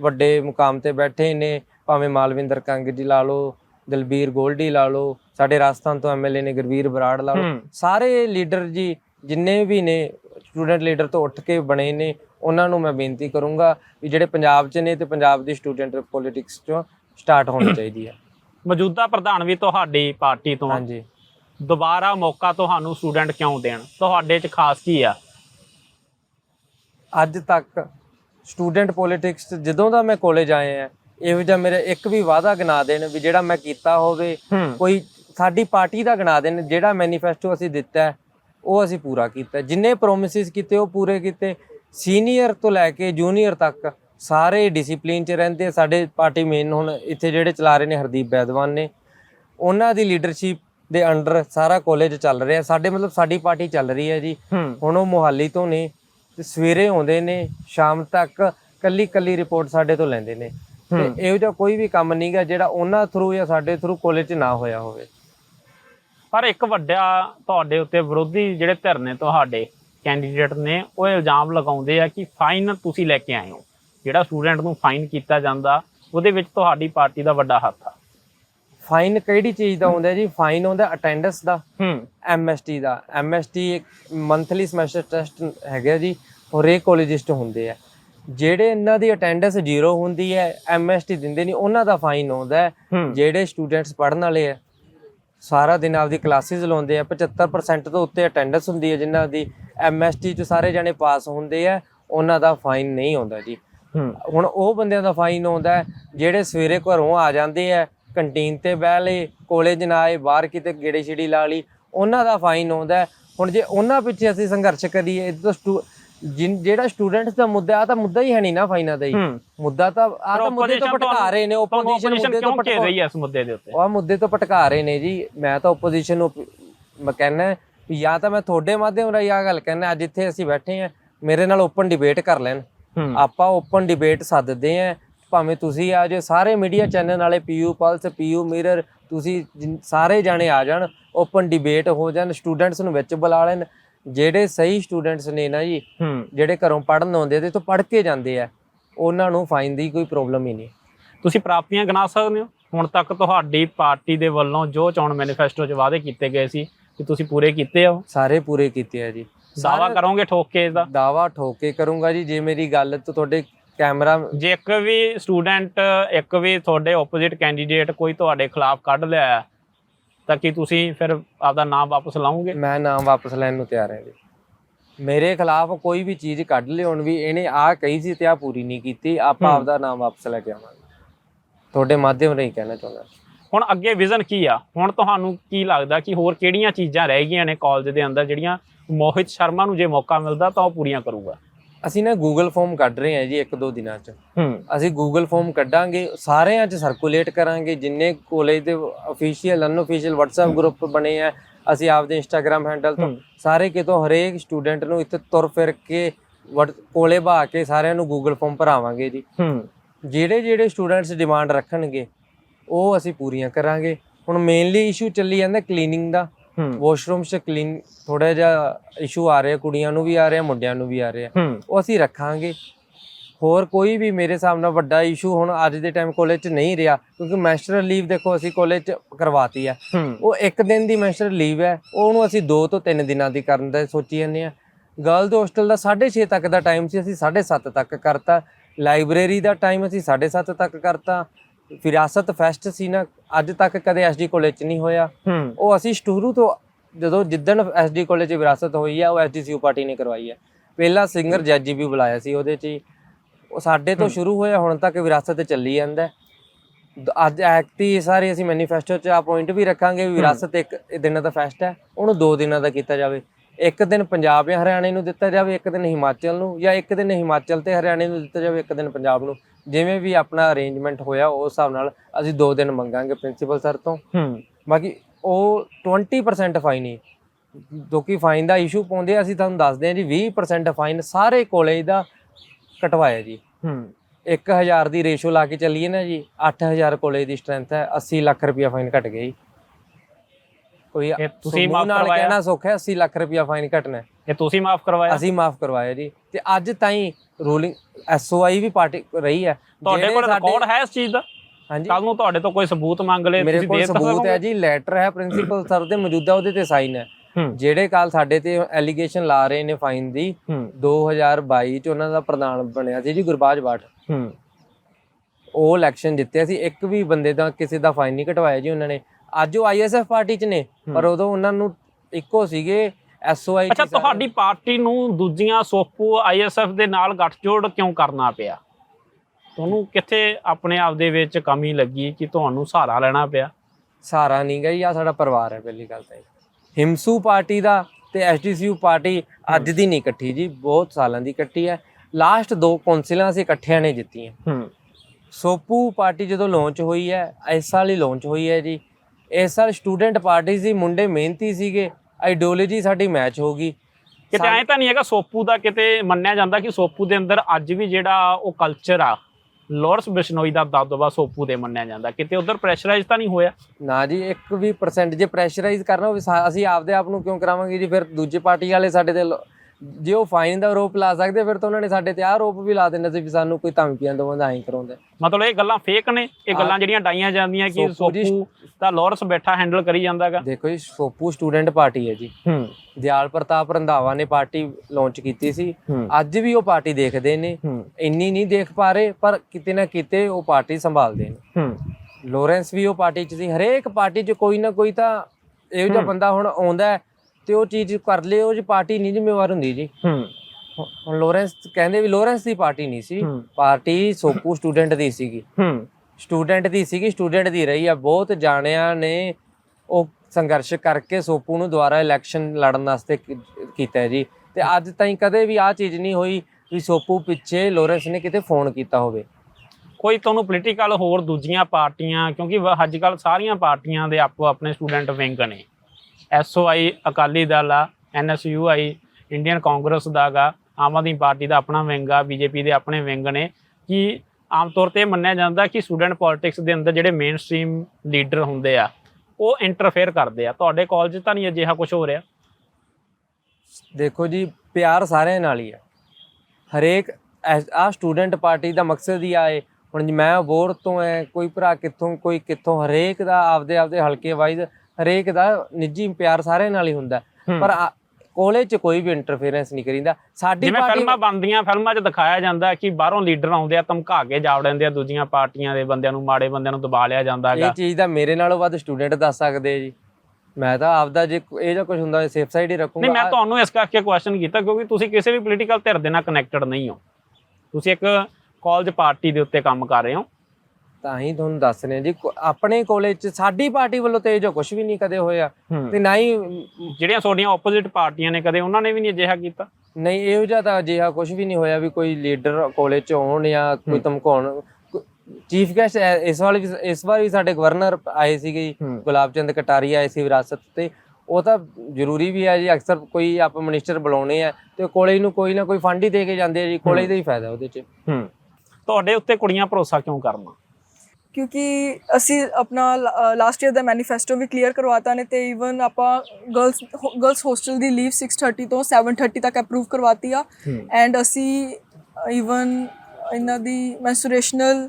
ਵੱਡੇ ਮੁਕਾਮ ਤੇ ਬੈਠੇ ਨੇ ਭਾਵੇਂ ਮਾਲਵਿੰਦਰ ਕੰਗ ਜੀ ਲਾ ਲਓ ਦਲਬੀਰ ਗੋਲਡੀ ਲਾ ਲਓ ਸਾਡੇ ਰਾਜਸਥਾਨ ਤੋਂ ਐਮਐਲਏ ਨੇ ਗੁਰਵੀਰ ਬਰਾੜ ਲਾ ਲਓ। ਸਾਰੇ ਲੀਡਰ ਜੀ ਜਿੰਨੇ ਵੀ ਨੇ ਸਟੂਡੈਂਟ ਲੀਡਰ ਤੋਂ ਉੱਠ ਕੇ ਬਣੇ ਨੇ ਉਹਨਾਂ ਨੂੰ ਮੈਂ ਬੇਨਤੀ ਕਰੂੰਗਾ ਵੀ ਜਿਹੜੇ ਪੰਜਾਬ 'ਚ ਨੇ ਤੇ ਪੰਜਾਬ ਦੀ ਸਟੂਡੈਂਟ ਪੋਲਿਟਿਕਸ 'ਚੋਂ ਸਟਾਰਟ ਹੋਣੀ ਚਾਹੀਦੀ ਹੈ ਮੌਜੂਦਾ ਪ੍ਰਧਾਨ ਵੀ ਤੁਹਾਡੀ ਪਾਰਟੀ ਤੋਂ। ਹਾਂਜੀ ਦੁਬਾਰਾ ਮੌਕਾ ਤੁਹਾਨੂੰ ਸਟੂਡੈਂਟ ਕਿਉਂ ਦੇਣ ਤੁਹਾਡੇ 'ਚ ਖਾਸ ਕੀ ਆ ਅੱਜ ਤੱਕ ਸਟੂਡੈਂਟ ਪੋਲਿਟਿਕਸ ਜਦੋਂ ਦਾ ਮੈਂ ਕਾਲਜ ਆਏ ਆ ਇਹੋ ਜਿਹਾ ਮੇਰੇ ਇੱਕ ਵੀ ਵਾਅਦਾ ਗਿਣਾ ਦੇਣ ਵੀ ਜਿਹੜਾ ਮੈਂ ਕੀਤਾ ਹੋਵੇ ਕੋਈ ਸਾਡੀ ਪਾਰਟੀ ਦਾ ਗਿਣਾ ਦੇਣ ਜਿਹੜਾ ਮੈਨੀਫੈਸਟੋ ਅਸੀਂ ਦਿੱਤਾ ਉਹ ਅਸੀਂ ਪੂਰਾ ਕੀਤਾ। ਜਿੰਨੇ ਪ੍ਰੋਮਿਸਿਸ ਕੀਤੇ ਉਹ ਪੂਰੇ ਕੀਤੇ। ਸੀਨੀਅਰ ਤੋਂ ਲੈ ਕੇ ਜੂਨੀਅਰ ਤੱਕ ਸਾਰੇ ਡਿਸਪਲਿਨ 'ਚ ਰਹਿੰਦੇ। ਸਾਡੇ ਪਾਰਟੀ ਮੇਨ ਹੁਣ ਇੱਥੇ ਜਿਹੜੇ ਚਲਾ ਰਹੇ ਨੇ ਹਰਦੀਪ ਬੈਦਵਾਨ ਨੇ। ਉਹਨਾਂ ਦੀ ਲੀਡਰਸ਼ਿਪ ਦੇ ਅੰਡਰ ਸਾਰਾ ਕਾਲਜ ਚੱਲ ਰਿਹਾ। ਸਾਡੇ ਮਤਲਬ ਸਾਡੀ ਪਾਰਟੀ ਚੱਲ ਰਹੀ ਹੈ ਜੀ। ਹੁਣ ਉਹ ਮੁਹਾਲੀ ਤੋਂ ਨੇ। ਤੇ ਸਵੇਰੇ ਆਉਂਦੇ ਨੇ ਸ਼ਾਮ ਤੱਕ ਕੱਲੀ ਕੱਲੀ ਰਿਪੋਰਟ ਸਾਡੇ ਤੋਂ ਲੈਂਦੇ ਨੇ। ਤੇ। ਇਹੋ ਜਿਹਾ ਕੋਈ ਵੀ ਕੰਮ ਨਹੀਂਗਾ ਜਿਹੜਾ ਉਹਨਾਂ ਥਰੂ ਜਾਂ ਸਾਡੇ ਥਰੂ ਕਾਲਜ 'ਚ ਨਾ ਹੋਇਆ ਹੋਵੇ। ਪਰ ਇੱਕ ਵੱਡਾ ਤੁਹਾਡੇ ਉੱਤੇ ਵਿਰੋਧੀ ਜਿਹੜੇ ਧਿਰ ਨੇ ਤੁਹਾਡੇ ਕੈਂਡੀਡੇਟ ਨੇ ਉਹ ਇਲਜ਼ਾਮ ਲਗਾਉਂਦੇ ਆ ਕਿ ਫਾਈਨ ਤੁਸੀਂ ਲੈ ਕੇ ਆਏ ਹੋ। ਜਿਹੜਾ ਸਟੂਡੈਂਟ ਨੂੰ ਫਾਈਨ ਕੀਤਾ ਜਾਂਦਾ ਉਹਦੇ ਵਿੱਚ ਤੁਹਾਡੀ ਪਾਰਟੀ ਦਾ ਵੱਡਾ ਹੱਥ ਆ। ਫਾਈਨ ਕਿਹੜੀ ਚੀਜ਼ ਦਾ ਆਉਂਦਾ ਜੀ? ਫਾਈਨ ਆਉਂਦਾ ਅਟੈਂਡੈਂਸ ਦਾ ਹੂੰ। ਐਮਐਸਟੀ ਦਾ। ਐਮਐਸਟੀ ਇੱਕ ਮੰਥਲੀ ਸਮੈਸਟਰ ਟੈਸਟ ਹੈਗਾ ਜੀ ਔਰ ਇਹ ਕਾਲਜਿਸਟ ਹੁੰਦੇ ਆ। ਜਿਹੜੇ ਇਹਨਾਂ ਦੀ ਅਟੈਂਡੈਂਸ ਜ਼ੀਰੋ ਹੁੰਦੀ ਹੈ ਐਮਐਸਟੀ ਦਿੰਦੇ ਨਹੀਂ ਉਹਨਾਂ ਦਾ ਫਾਈਨ ਆਉਂਦਾ ਜਿਹੜੇ ਸਟੂਡੈਂਟਸ ਪੜ੍ਹਨ ਵਾਲੇ ਆ ਸਾਰਾ ਦਿਨ ਆਪਦੀ ਕਲਾਸਿਸ ਲਾਉਂਦੇ ਆ 75% ਤੋਂ ਉੱਤੇ ਅਟੈਂਡੈਂਸ ਹੁੰਦੀ ਹੈ ਜਿਨ੍ਹਾਂ ਦੀ ਐਮਐਸਟੀ ਚ ਸਾਰੇ ਜਣੇ ਪਾਸ ਹੁੰਦੇ ਆ ਉਹਨਾਂ ਦਾ ਫਾਈਨ ਨਹੀਂ ਆਉਂਦਾ ਜੀ। ਹੁਣ ਉਹ ਬੰਦਿਆਂ ਦਾ ਫਾਈਨ ਆਉਂਦਾ ਜਿਹੜੇ ਸਵੇਰੇ ਘਰੋਂ ਆ ਜਾਂਦੇ ਆ ਕੰਟੀਨ ਤੇ ਬਹਿ ਲਏ ਕਾਲਜ ਨਾ ਆਏ ਬਾਹਰ ਕਿਤੇ ਗੇੜੇ ਛਿੜੀ ਲਾ ਲਈ ਉਹਨਾਂ ਦਾ ਫਾਈਨ ਆਉਂਦਾ। ਹੁਣ ਜੇ ਉਹਨਾਂ ਪਿੱਛੇ ਅਸੀਂ ਸੰਘਰਸ਼ ਕਰੀਏ ਇਹ ਤਾਂ ਜਿਹੜਾ ਸਟੂਡੈਂਟਸ ਦਾ ਮੁੱਦਾ ਆ ਤਾਂ ਮੁੱਦਾ ਹੀ ਹੈ ਨਹੀਂ ਨਾ ਫਾਈਨਾਂ ਦਾ ਹੀ। ਮੁੱਦਾ ਤਾਂ ਆ ਤਾਂ ਮੁੱਦੇ ਤੋਂ ਭਟਕਾ ਰਹੇ ਨੇ ਓਪੋਜੀਸ਼ਨ ਮੁੱਦੇ ਤੋਂ ਭਟਕਾ ਰਹੀ ਹੈ ਇਸ ਮੁੱਦੇ ਦੇ ਉੱਤੇ? ਉਹ ਮੁੱਦੇ ਤੋਂ ਭਟਕਾ ਰਹੇ ਨੇ ਜੀ। ਮੈਂ ਤਾਂ ਓਪੋਜੀਸ਼ਨ ਨੂੰ ਮੈਂ ਕਹਿੰਦਾ ਜਾਂ ਤਾਂ ਮੈਂ ਤੁਹਾਡੇ ਮਾਧਿਅਮ ਰਾਹੀਂ ਆ ਗੱਲ ਕਹਿੰਦਾ ਅੱਜ ਇੱਥੇ ਅਸੀਂ ਬੈਠੇ ਆ ਮੇਰੇ ਨਾਲ ਓਪਨ ਡਿਬੇਟ ਕਰ ਲੈਣ। ਆਪਾਂ ਓਪਨ ਡਿਬੇਟ ਸੱਦਦੇ ਆ ਭਾਵੇਂ ਤੁਸੀਂ ਆ ਜਾਓ ਸਾਰੇ ਮੀਡੀਆ ਚੈਨਲ ਵਾਲੇ ਪੀਯੂ ਪਲਸ ਪੀਯੂ ਮਿਰਰ ਤੁਸੀਂ ਸਾਰੇ ਜਾਣੇ ਆ ਜਾਣ ਓਪਨ ਡਿਬੇਟ ਹੋ ਜਾਣ ਸਟੂਡੈਂਟਸ ਨੂੰ ਵਿੱਚ ਬੁਲਾ ਲੈਣ। ਜਿਹੜੇ ਸਹੀ ਸਟੂਡੈਂਟਸ ਨੇ ਨਾ ਜੀ ਜਿਹੜੇ ਘਰੋਂ ਪੜਨ ਆਉਂਦੇ ਤੇ ਤੋਂ ਪੜ ਕੇ ਜਾਂਦੇ ਆ ਉਹਨਾਂ ਨੂੰ ਫਾਈਨ ਦੀ ਕੋਈ ਪ੍ਰੋਬਲਮ ਹੀ ਨਹੀਂ। ਤੁਸੀਂ ਪ੍ਰਾਪਤੀਆਂ ਗਿਣਾ ਸਕਦੇ ਹੋ? ਹੁਣ ਤੱਕ ਤੁਹਾਡੀ ਪਾਰਟੀ ਦੇ ਵੱਲੋਂ ਜੋ ਚੋਣ ਮੈਨੀਫੈਸਟੋ 'ਚ ਵਾਅਦੇ ਕੀਤੇ ਗਏ ਸੀ ਕਿ ਤੁਸੀਂ ਪੂਰੇ ਕੀਤੇ ਹੋ ਸਾਰੇ ਪੂਰੇ ਕੀਤੇ ਆ ਜੀ। ਦਾਵਾ ਕਰੋਗੇ ਠੋਕ ਕੇ ਇਹਦਾ ਦਾਵਾ ਠੋਕ ਕੇ ਕਰੂੰਗਾ ਜੀ ਜੇ ਮੇਰੀ ਗੱਲ ਤੋਂ ਤੁਹਾਡੇ ਕੈਮਰਾ ਜੇ ਇੱਕ ਵੀ ਸਟੂਡੈਂਟ ਇੱਕ ਵੀ ਤੁਹਾਡੇ ਆਪੋਜ਼ਿਟ ਕੈਂਡੀਡੇਟ ਕੋਈ ਤੁਹਾਡੇ ਖਿਲਾਫ ਕੱਢ ਲਿਆ ਤਾਂ ਕੀ ਤੁਸੀਂ ਫਿਰ ਆਪਦਾ ਨਾਮ ਵਾਪਸ ਲਾਓਗੇ? ਮੈਂ ਨਾਮ ਵਾਪਸ ਲੈਣ ਨੂੰ ਤਿਆਰ ਹਾਂ ਜੀ। ਮੇਰੇ ਖਿਲਾਫ ਕੋਈ ਵੀ ਚੀਜ਼ ਕੱਢ ਲਿਆਉਣ ਵੀ ਇਹਨੇ ਆਹ ਕਹੀ ਸੀ ਤੇ ਆ ਪੂਰੀ ਨਹੀਂ ਕੀਤੀ ਆਪਾਂ। ਆਪਦਾ ਨਾਮ ਵਾਪਸ ਲੈ ਕੇ ਆਵਾਂਗੇ। ਤੁਹਾਡੇ ਮਾਧਿਅਮ ਰਾਹੀਂ ਕਹਿਣਾ ਚਾਹੁੰਦਾ। ਹੁਣ ਅੱਗੇ ਵਿਜ਼ਨ ਕੀ ਆ? ਹੁਣ ਤੁਹਾਨੂੰ ਕੀ ਲੱਗਦਾ ਕਿ ਹੋਰ ਕਿਹੜੀਆਂ ਚੀਜ਼ਾਂ ਰਹਿ ਗਈਆਂ ਨੇ ਕਾਲਜ ਦੇ ਅੰਦਰ ਜਿਹੜੀਆਂ ਮੋਹਿਤ ਸ਼ਰਮਾ ਨੂੰ ਜੇ ਮੌਕਾ ਮਿਲਦਾ ਤਾਂ ਉਹ ਪੂਰੀਆਂ ਕਰੂਗਾ? ਅਸੀਂ ਨਾ ਗੂਗਲ ਫਾਰਮ ਕੱਢ ਰਹੇ ਹਾਂ ਜੀ ਇੱਕ ਦੋ ਦਿਨਾਂ 'ਚ। ਹੂੰ। ਅਸੀਂ ਗੂਗਲ ਫਾਰਮ ਕੱਢਾਂਗੇ ਸਾਰਿਆਂ 'ਚ ਸਰਕੂਲੇਟ ਕਰਾਂਗੇ ਜਿੰਨੇ ਕਾਲਜ ਦੇ ਅਫੀਸ਼ੀਅਲ ਅਨਅਫੀਸ਼ੀਅਲ WhatsApp ਗਰੁੱਪ ਬਣੇ ਆ ਅਸੀਂ ਆਪਦੇ Instagram ਹੈਂਡਲ ਤੋਂ। ਸਾਰੇ ਕਿਤੋਂ ਹਰੇਕ ਸਟੂਡੈਂਟ ਨੂੰ ਇੱਥੇ ਤੁਰ ਫਿਰ ਕੇ ਕੋਲੇ ਬਹਾ ਕੇ ਸਾਰਿਆਂ ਨੂੰ ਗੂਗਲ ਫਾਰਮ ਭਰਾਵਾਂਗੇ ਜੀ। ਹੂੰ। ਜਿਹੜੇ ਜਿਹੜੇ ਸਟੂਡੈਂਟਸ ਡਿਮਾਂਡ ਰੱਖਣਗੇ ਉਹ ਅਸੀਂ ਪੂਰੀਆਂ ਕਰਾਂਗੇ। ਹੁਣ ਮੇਨਲੀ ਇਸ਼ੂ ਚੱਲੀ ਜਾਂਦਾ ਕਲੀਨਿੰਗ ਦਾ। ਵਾਸ਼ਰੂਮ 'ਚ ਕਲੀਨ ਥੋੜਾ ਜਿਹਾ ਇਸ਼ੂ ਆ ਰਿਹਾ ਕੁੜੀਆਂ ਨੂੰ ਵੀ ਆ ਰਿਹਾ ਮੁੰਡਿਆਂ ਨੂੰ ਵੀ ਆ ਰਿਹਾ। ਉਹ ਅਸੀਂ ਰੱਖਾਂਗੇ। ਹੋਰ ਕੋਈ ਵੀ ਮੇਰੇ ਹਿਸਾਬ ਨਾਲ ਵੱਡਾ ਇਸ਼ੂ ਹੁਣ ਅੱਜ ਦੇ ਟਾਈਮ ਕਾਲਜ 'ਚ ਨਹੀਂ ਰਿਹਾ ਕਿਉਂਕਿ ਮੈਸਟਰ ਲੀਵ ਦੇਖੋ ਅਸੀਂ ਕਾਲਜ 'ਚ ਕਰਵਾਤੀ ਆ। ਹੂੰ। ਉਹ ਇੱਕ ਦਿਨ ਦੀ ਮੈਸਟਰ ਲੀਵ ਹੈ ਉਹਨੂੰ ਅਸੀਂ 2 ਤੋਂ 3 ਦਿਨਾਂ ਦੀ ਕਰਨ ਦਾ ਸੋਚੀ ਜਾਂਦੇ ਆ ਗਰਲ ਹੋਸਟਲ ਦਾ 6:30 ਤੱਕ ਦਾ ਟਾਈਮ ਸੀ ਅਸੀਂ 7:30 ਤੱਕ ਕਰਤਾ। ਲਾਇਬ੍ਰੇਰੀ ਦਾ ਟਾਈਮ ਅਸੀਂ 7:30 ਤੱਕ ਕਰਤਾ। ਵਿਰਾਸਤ ਫੈਸਟ ਸੀ ਨਾ ਅੱਜ ਤੱਕ ਕਦੇ ਐਸਡੀ ਕਾਲਜ 'ਚ ਨਹੀਂ ਹੋਇਆ। ਉਹ ਅਸੀਂ ਸ਼ੁਰੂ ਤੋਂ ਜਦੋਂ ਜਿੱਦਣ ਐਸਡੀ ਕਾਲਜ 'ਚ ਵਿਰਾਸਤ ਹੋਈ ਆ ਉਹ ਐਸਡੀਸੀਯੂ ਪਾਰਟੀ ਨੇ ਕਰਵਾਈ ਹੈ ਪਹਿਲਾ ਸਿੰਗਰ ਜੱਜ ਵੀ ਬੁਲਾਇਆ ਸੀ ਉਹਦੇ 'ਚ। ਉਹ ਸਾਡੇ ਤੋਂ ਸ਼ੁਰੂ ਹੋਇਆ ਹੁਣ ਤੱਕ ਵਿਰਾਸਤ ਚੱਲੀ ਜਾਂਦਾ ਅੱਜ ਐਕਟੀ ਸਾਰੇ ਅਸੀਂ ਮੈਨੀਫੈਸਟੋ 'ਚ ਆ ਪੁਆਇੰਟ ਵੀ ਰੱਖਾਂਗੇ ਵੀ ਵਿਰਾਸਤ ਇੱਕ ਦਿਨਾਂ ਦਾ ਫੈਸਟ ਹੈ ਉਹਨੂੰ ਦੋ ਦਿਨਾਂ ਦਾ ਕੀਤਾ ਜਾਵੇ। ਇੱਕ ਦਿਨ ਪੰਜਾਬ ਜਾਂ ਹਰਿਆਣੇ ਨੂੰ ਦਿੱਤਾ ਜਾਵੇ ਇੱਕ ਦਿਨ ਹਿਮਾਚਲ ਨੂੰ ਜਾਂ ਇੱਕ ਦਿਨ ਹਿਮਾਚਲ ਤੇ ਹਰਿਆਣੇ ਨੂੰ ਦਿੱਤਾ ਜਾਵੇ ਇੱਕ ਦਿਨ ਪੰਜਾਬ ਨੂੰ। ਜਿਵੇਂ ਵੀ ਆਪਣਾ ਅਰੇਂਜਮੈਂਟ ਹੋਇਆ ਉਸ ਹਿਸਾਬ ਨਾਲ ਅਸੀਂ ਦੋ ਦਿਨ ਮੰਗਾਂਗੇ ਪ੍ਰਿੰਸੀਪਲ ਸਰ ਤੋਂ। ਹੂੰ। ਬਾਕੀ ਉਹ 20% ਫਾਈਨ ਹੀ। ਕਿਉਂਕਿ ਫਾਈਨ ਦਾ ਇਸ਼ੂ ਪਾਉਂਦੇ ਅਸੀਂ ਤੁਹਾਨੂੰ ਦੱਸਦੇ ਹਾਂ ਜੀ 20% ਫਾਈਨ ਸਾਰੇ ਕਾਲਜ ਦਾ ਕਟਵਾਇਆ ਜੀ। ਹੂੰ। 1000 ਦੀ ਰੇਸ਼ੋ ਲਾ ਕੇ ਚੱਲੀਏ ਨਾ ਜੀ 8000 ਕਾਲਜ ਦੀ ਸਟਰੈਂਥ ਹੈ 80 ਲੱਖ ਰੁਪਇਆ ਫਾਈਨ ਘਟ ਗਿਆ ਜੀ। ਕੋਈ ਇਹ ਤੁਸੀਂ ਮਾਫ਼ ਨਾਲ ਕਰਵਾਇਆ? ਕਹਿਣਾ ਸੌਖਾ ਹੈ 80 ਲੱਖ ਰੁਪਇਆ ਫਾਈਨ ਘਟਣਾ ਹੈ। ਇਹ ਤੁਸੀਂ ਮਾਫ ਕਰਵਾਇਆ? ਅਸੀਂ ਮਾਫ ਕਰਵਾਇਆ ਜੀ। ਤੇ ਅੱਜ ਤਾਈਂ ਰੂਲਿੰਗ ਐਸਓਆਈ ਵੀ ਪਾਰਟੀ ਰਹੀ ਹੈ। ਤੁਹਾਡੇ ਜਿਹੜੇ ਕੋਲ ਸਾਡੇ- ਰਿਕਾਰਡ ਹੈ ਇਸ ਚੀਜ਼ ਦਾ? ਹਾਂਜੀ। ਕੱਲ ਨੂੰ ਤੁਹਾਡੇ ਤੋਂ ਕੋਈ ਸਬੂਤ ਮੰਗ ਲੇ ਮੇਰੇ ਤੁਸੀਂ ਕੋਲ ਦੇ ਤਾਂ ਸਬੂਤ? ਹੈ ਜੀ ਲੈਟਰ ਹੈ ਪ੍ਰਿੰਸੀਪਲ ਸਰ ਦੇ ਮੌਜੂਦਾ ਉਹਦੇ ਤੇ ਸਾਈਨ ਹੈ। ਹੂੰ। ਜਿਹੜੇ ਕੱਲ ਸਾਡੇ ਤੇ ਐਲੀਗੇਸ਼ਨ ਲਾ ਰਹੇ ਨੇ ਫਾਈਨ ਦੀ ਹੂੰ। 2022 ਚ ਉਹਨਾਂ ਦਾ ਪ੍ਰਧਾਨ ਬਣਿਆ ਸੀ ਜੀ ਗੁਰਬਾਜ ਬਾਠ। ਹੂੰ। ਉਹ ਇਲੈਕਸ਼ਨ ਜਿੱਤਿਆ ਸੀ। ਇੱਕ ਵੀ ਬੰਦੇ ਦਾ ਕਿਸੇ ਦਾ ਫਾਈਨ ਨਹੀਂ ਕਟਵਾਇਆ ਜੀ ਉਹਨਾਂ ਨੇ। ਅੱਜ ਉਹ ਆਈਐਸਐਫ ਪਾਰਟੀ 'ਚ ਨੇ ਪਰ ਉਦੋਂ ਉਹਨਾਂ ਨੂੰ ਇੱਕੋ ਸੀਗੇ ਐਸਓਆਈ ਅੱਛਾ ਤੁਹਾਡੀ ਪਾਰਟੀ ਨੂੰ ਦੂਜੀਆਂ ਸੋਪੂ ਆਈਐਸਐਫ ਦੇ ਨਾਲ ਗੱਠਜੋੜ ਕਿਉਂ ਕਰਨਾ ਪਿਆ? ਤੁਹਾਨੂੰ ਕਿੱਥੇ ਆਪਣੇ ਆਪ ਦੇ ਵਿੱਚ ਕਮੀ ਲੱਗੀ ਕਿ ਤੁਹਾਨੂੰ ਸਹਾਰਾ ਲੈਣਾ ਪਿਆ? ਸਹਾਰਾ ਨਹੀਂ ਗਈ ਆ ਸਾਡਾ ਪਰਿਵਾਰ ਹੈ ਪਹਿਲੀ ਗੱਲ ਤਾਂ। ਹਿਮਸੂ ਪਾਰਟੀ ਦਾ ਤੇ ਐਸਟੀਸੀਯੂ ਪਾਰਟੀ ਅੱਜ ਦੀ ਨਹੀਂ ਇਕੱਠੀ ਜੀ ਬਹੁਤ ਸਾਲਾਂ ਦੀ ਇਕੱਠੀ ਹੈ। ਲਾਸਟ ਦੋ ਕੌਂਸਲਾਂ ਅਸੀਂ ਇਕੱਠਿਆਂ ਨੇ ਜਿੱਤੀਆਂ। ਹੂੰ। ਸੋਪੂ ਪਾਰਟੀ ਜਦੋਂ ਲਾਂਚ ਹੋਈ ਹੈ ਇਸ ਸਾਲ ਹੀ ਲਾਂਚ ਹੋਈ ਹੈ ਜੀ। ਇਸ ਸਾਲ ਸਟੂਡੈਂਟ ਪਾਰਟੀ ਸੀ ਮੁੰਡੇ ਮਿਹਨਤੀ ਸੀਗੇ ਆਈਡੀਓਲੋਜੀ ਸਾਡੀ ਮੈਚ ਹੋ ਗਈ। ਕਿਤੇ ਐਂ ਤਾਂ ਨਹੀਂ ਹੈਗਾ ਸੋਪੂ ਦਾ ਕਿਤੇ ਮੰਨਿਆ ਜਾਂਦਾ ਕਿ ਸੋਪੂ ਦੇ ਅੰਦਰ ਅੱਜ ਵੀ ਜਿਹੜਾ ਉਹ ਕਲਚਰ ਆ ਲਾਰੈਂਸ ਬਿਸ਼ਨੋਈ ਦਾ ਦਬਦਬਾ ਸੋਪੂ ਦੇ ਮੰਨਿਆ ਜਾਂਦਾ। ਕਿਤੇ ਉਧਰ ਪ੍ਰੈਸ਼ਰਾਈਜ਼ ਤਾਂ ਨਹੀਂ ਹੋਇਆ? ਨਾ ਜੀ ਇੱਕ ਵੀ ਪਰਸੈਂਟ ਜੇ ਪ੍ਰੈਸ਼ਰਾਈਜ਼ ਕਰਨਾ ਹੋਵੇ ਅਸੀਂ ਆਪਦੇ ਆਪ ਨੂੰ ਕਿਉਂ ਕਰਾਵਾਂਗੇ ਜੀ? ਫਿਰ ਦੂਜੀ ਪਾਰਟੀ ਵਾਲੇ ਸਾਡੇ ਤੇ ਲ- ਜੇ ਉਹ ਫਾਈਨ ਦਾ ਆਰੋਪ ਲਾ ਸਕਦੇ ਫਿਰ ਤਾਂ ਉਹਨਾਂ ਨੇ ਸਾਡੇ ਤੇ ਆਹ ਆਰੋਪ ਵੀ ਲਾ ਦੇਣਾ ਸੀ ਵੀ ਸਾਨੂੰ ਕੋਈ ਧਮਕੀਆਂ ਦਵਾਉਂਦਾ ਐਂ ਕਰਾਉਂਦਾ। ਮਤਲਬ ਇਹ ਗੱਲਾਂ ਫੇਕ ਨੇ ਇਹ ਗੱਲਾਂ ਜਿਹੜੀਆਂ ਡਾਈਆਂ ਜਾਂਦੀਆਂ ਕਿ ਸੋਪੂ ਜੀ- ਸੋਪੂ ਦਾ ਲਾਰੈਂਸ ਬੈਠਾ ਹੈਂਡਲ ਕਰੀ ਜਾਂਦਾਗਾ। ਦੇਖੋ ਜੀ ਸੋਪੂ ਸਟੂਡੈਂਟ ਪਾਰਟੀ ਹੈ ਜੀ। ਹੂੰ। ਦਿਆਲ ਪ੍ਰਤਾਪ ਰੰਧਾਵਾ ਨੇ ਪਾਰਟੀ ਲਾਂਚ ਕੀਤੀ ਸੀ। ਹੂੰ। ਅੱਜ ਵੀ ਉਹ ਪਾਰਟੀ ਦੇਖਦੇ ਨੇ। ਹੂੰ। ਇੰਨੀ ਨਹੀਂ ਦੇਖ ਪਾ ਰਹੇ ਪਰ ਕਿਤੇ ਨਾ ਕਿਤੇ ਉਹ ਪਾਰਟੀ ਸੰਭਾਲਦੇ ਨੇ। ਹੂੰ। ਲੋਰੈਂਸ ਵੀ ਉਹ ਪਾਰਟੀ 'ਚ ਸੀ। ਹਰੇਕ ਪਾਰਟੀ 'ਚ ਕੋਈ ਨਾ ਕੋਈ ਤਾਂ ਇਹੋ ਜਿਹਾ ਬੰਦਾ ਹੁਣ ਆਉਂਦਾ ਹੈ। ਤੇ ਉਹ ਚੀਜ਼ ਕਰ ਲੇ ਉਹ ਜੀ ਪਾਰਟੀ ਨਹੀਂ ਜ਼ਿੰਮੇਵਾਰ ਹੁੰਦੀ ਜੀ। ਹੂੰ। ਹੁਣ- ਲੋਰੈਂਸ ਕਹਿੰਦੇ ਵੀ ਲੋਰੈਂਸ ਦੀ ਪਾਰਟੀ ਨਹੀਂ ਸੀ। ਪਾਰਟੀ ਸੋਪੂ ਸਟੂਡੈਂਟ ਦੀ ਸੀਗੀ। ਹੂੰ। ਸਟੂਡੈਂਟ ਦੀ ਸੀਗੀ ਸਟੂਡੈਂਟ ਦੀ ਰਹੀ ਆ। ਬਹੁਤ ਜਾਣਿਆਂ ਨੇ ਉਹ ਸੰਘਰਸ਼ ਕਰਕੇ ਸੋਪੂ ਨੂੰ ਦੁਬਾਰਾ ਇਲੈਕਸ਼ਨ ਲੜਨ ਵਾਸਤੇ ਕੀਤਾ ਹੈ ਜੀ। ਤੇ ਅੱਜ ਤਾਈਂ ਕਦੇ ਵੀ ਆ ਚੀਜ਼ ਨਹੀਂ ਹੋਈ ਵੀ ਸੋਪੂ ਪਿੱਛੇ ਲੋਰੈਂਸ ਨੇ ਕਿਤੇ ਫੋਨ ਕੀਤਾ ਹੋਵੇ। ਕੋਈ ਤੁਹਾਨੂੰ ਪੋਲੀਟੀਕਲ ਹੋਰ ਦੂਜੀਆਂ ਪਾਰਟੀਆਂ ਕਿਉਂਕਿ ਅੱਜ ਕੱਲ ਸਾਰੀਆਂ ਪਾਰਟੀਆਂ ਦੇ ਆਪੋ ਆਪਣੇ ਸਟੂਡੈਂਟ ਵਿੰਗ ਨੇ। ਐਸਓਆਈ ਅਕਾਲੀ ਦਲ ਆ, ਐਨਐਸਯੂਆਈ, ਇੰਡੀਅਨ ਕਾਂਗਰਸ ਦਾ ਗਾ, ਆਮ ਆਦਮੀ ਪਾਰਟੀ ਦਾ ਆਪਣਾ ਵਿੰਗ ਆ, ਬੀਜੇਪੀ ਦੇ ਆਪਣੇ ਵਿੰਗ ਨੇ, ਕਿ ਆਮ ਤੌਰ ਤੇ ਇਹ ਮੰਨਿਆ ਜਾਂਦਾ ਕਿ ਸਟੂਡੈਂਟ ਪੋਲਿਟਿਕਸ ਦੇ ਅੰਦਰ ਜਿਹੜੇ ਮੇਨ ਸਟ੍ਰੀਮ ਲੀਡਰ ਹੁੰਦੇ ਆ, ਉਹ ਇੰਟਰਫੇਅਰ ਕਰਦੇ ਆ। ਤੁਹਾਡੇ ਕਾਲਜ ਤਾਂ ਨਹੀਂ ਅਜਿਹਾ ਕੁਝ ਹੋ ਰਿਹਾ। ਦੇਖੋ ਜੀ, ਪਿਆਰ ਸਾਰਿਆਂ ਨਾਲ ਹੀ ਆ। ਹਰੇਕ ਆ ਸਟੂਡੈਂਟ ਪਾਰਟੀ ਦਾ ਮਕਸਦ ਹੀ ਆਏ ਹੁਣ ਮੈਂ ਬੋਰ ਤੋਂ ਹੈ ਕੋਈ ਭਰਾ ਕਿੱਥੋਂ, ਕੋਈ ਕਿੱਥੋਂ, ਹਰੇਕ ਦਾ ਆਪਦੇ ਆਪਦੇ ਹਲਕੇ ਵਾਈਜ਼ ਹਰੇਕ ਦਾ ਨਿੱਜੀ ਪਿਆਰ ਸਾਰਿਆਂ ਨਾਲ ਹੀ ਹੁੰਦਾ ਪਰ ਕਾਲਜ 'ਚ ਕੋਈ ਵੀ ਇੰਟਰਫੇਰੈਂਸ ਨਹੀਂ ਕਰੀਂਦਾ। ਸਾਡੀ ਜਿਵੇਂ ਪਾਰਟੀ ਫਿਲਮਾਂ ਬਣਦੀਆਂ ਫਿਲਮਾਂ 'ਚ ਦਿਖਾਇਆ ਜਾਂਦਾ ਕਿ ਬਾਹਰੋਂ ਲੀਡਰ ਆਉਂਦੇ ਆ ਧਮਕਾ ਕੇ ਜਾ ਵੜਦੇ ਆ ਦੂਜੀਆਂ ਪਾਰਟੀਆਂ ਦੇ ਬੰਦਿਆਂ ਨੂੰ ਮਾੜੇ ਬੰਦਿਆਂ ਨੂੰ ਦਬਾ ਲਿਆ ਜਾਂਦਾ ਹੈਗਾ। ਇਹ ਚੀਜ਼ ਦਾ ਮੇਰੇ ਨਾਲੋਂ ਵੱਧ ਸਟੂਡੈਂਟ ਦੱਸ ਸਕਦੇ ਆ ਜੀ। ਮੈਂ ਤਾਂ ਆਪਦਾ ਜੇ ਕੋ- ਇਹ ਜਾਂ ਕੁਝ ਹੁੰਦਾ ਸੇਫ ਸਾਈਡ ਹੀ ਰੱਖੂੰਗਾ। ਨਹੀਂ ਮੈਂ ਤੁਹਾਨੂੰ ਇਸ ਕਰਕੇ ਕੁਐਸਚਨ ਕੀਤਾ ਕਿਉਂਕਿ ਤੁਸੀਂ ਕਿਸੇ ਵੀ ਪੋਲੀਟੀਕਲ ਧਿਰ ਦੇ ਨਾਲ ਕਨੈਕਟਡ ਨਹੀਂ ਹੋ। ਤੁਸੀਂ ਇੱਕ ਕਾਲਜ ਪਾਰਟੀ ਦੇ ਉੱਤੇ ਕੰਮ ਕਰ ਰਹੇ ਹੋ। ਤਾਂ ਹੀ ਤੁਹਾਨੂੰ ਦੱਸ ਰਹੇ ਹਾਂ ਜੀ ਕੋ- ਆਪਣੇ ਕਾਲਜ 'ਚ ਸਾਡੀ ਪਾਰਟੀ ਵੱਲੋਂ ਤੇ ਜੋ ਕੁਝ ਵੀ ਨਹੀਂ ਕਦੇ ਹੋਇਆ ਤੇ ਨਾ ਹੀ ਜਿਹੜੀਆਂ ਤੁਹਾਡੀਆਂ ਆਪੋਜ਼ਿਟ ਪਾਰਟੀਆਂ ਨੇ ਕਦੇ ਉਹਨਾਂ ਨੇ ਵੀ ਨਹੀਂ ਅਜਿਹਾ ਕੀਤਾ? ਨਹੀਂ ਇਹੋ ਜਿਹਾ ਤਾਂ ਅਜਿਹਾ ਕੁਝ ਵੀ ਨਹੀਂ ਹੋਇਆ ਵੀ ਕੋਈ ਲੀਡਰ ਕਾਲਜ 'ਚ ਆਉਣ ਜਾਂ ਕੋਈ ਧਮਕਾਉਣ। ਚੀਫ ਗੈਸਟ ਇਸ ਵਾਰ ਵੀ ਇਸ ਵਾਰ ਵੀ ਸਾਡੇ ਗਵਰਨਰ ਆਏ ਸੀਗੇ ਜੀ। ਗੁਲਾਬ ਚੰਦ ਕਟਾਰੀ ਆਏ ਸੀ ਵਿਰਾਸਤ ਤੇ। ਉਹ ਤਾਂ ਜ਼ਰੂਰੀ ਵੀ ਹੈ ਜੀ ਅਕਸਰ ਕੋਈ ਆਪਾਂ ਮਿਨਿਸਟਰ ਬੁਲਾਉਣੇ ਆ ਤੇ ਕਾਲਜ ਨੂੰ ਕੋਈ ਨਾ ਕੋਈ ਫੰਡ ਹੀ ਦੇ ਕੇ ਜਾਂਦੇ ਆ ਜੀ ਕਾਲਜ ਦਾ ਹੀ ਫਾਇਦਾ ਉਹਦੇ 'ਚ। ਹੂੰ। ਤੁਹਾਡੇ ਉੱਤੇ ਕੁੜੀਆਂ ਭਰੋਸਾ ਕਿਉਂ ਕਰਨਾ? ਕਿਉਂਕਿ ਅਸੀਂ ਆਪਣਾ ਲਾਸਟ ਈਅਰ ਦਾ ਮੈਨੀਫੈਸਟੋ ਵੀ ਕਲੀਅਰ ਕਰਵਾਤਾ ਨੇ ਤੇ ਇਵਨ ਆਪਾਂ ਗਰਲਸ ਗਰਲਸ ਹੋਸਟਲ ਦੀ ਲੀਵ 630 ਤੋਂ 730 ਤੱਕ ਅਪਰੂਵ ਕਰਵਾਤੀ ਆ। ਐਂਡ ਅਸੀਂ ਇਵਨ ਇਹਨਾਂ ਦੀ ਮੈਂਸੂਰੇਸ਼ਨਲ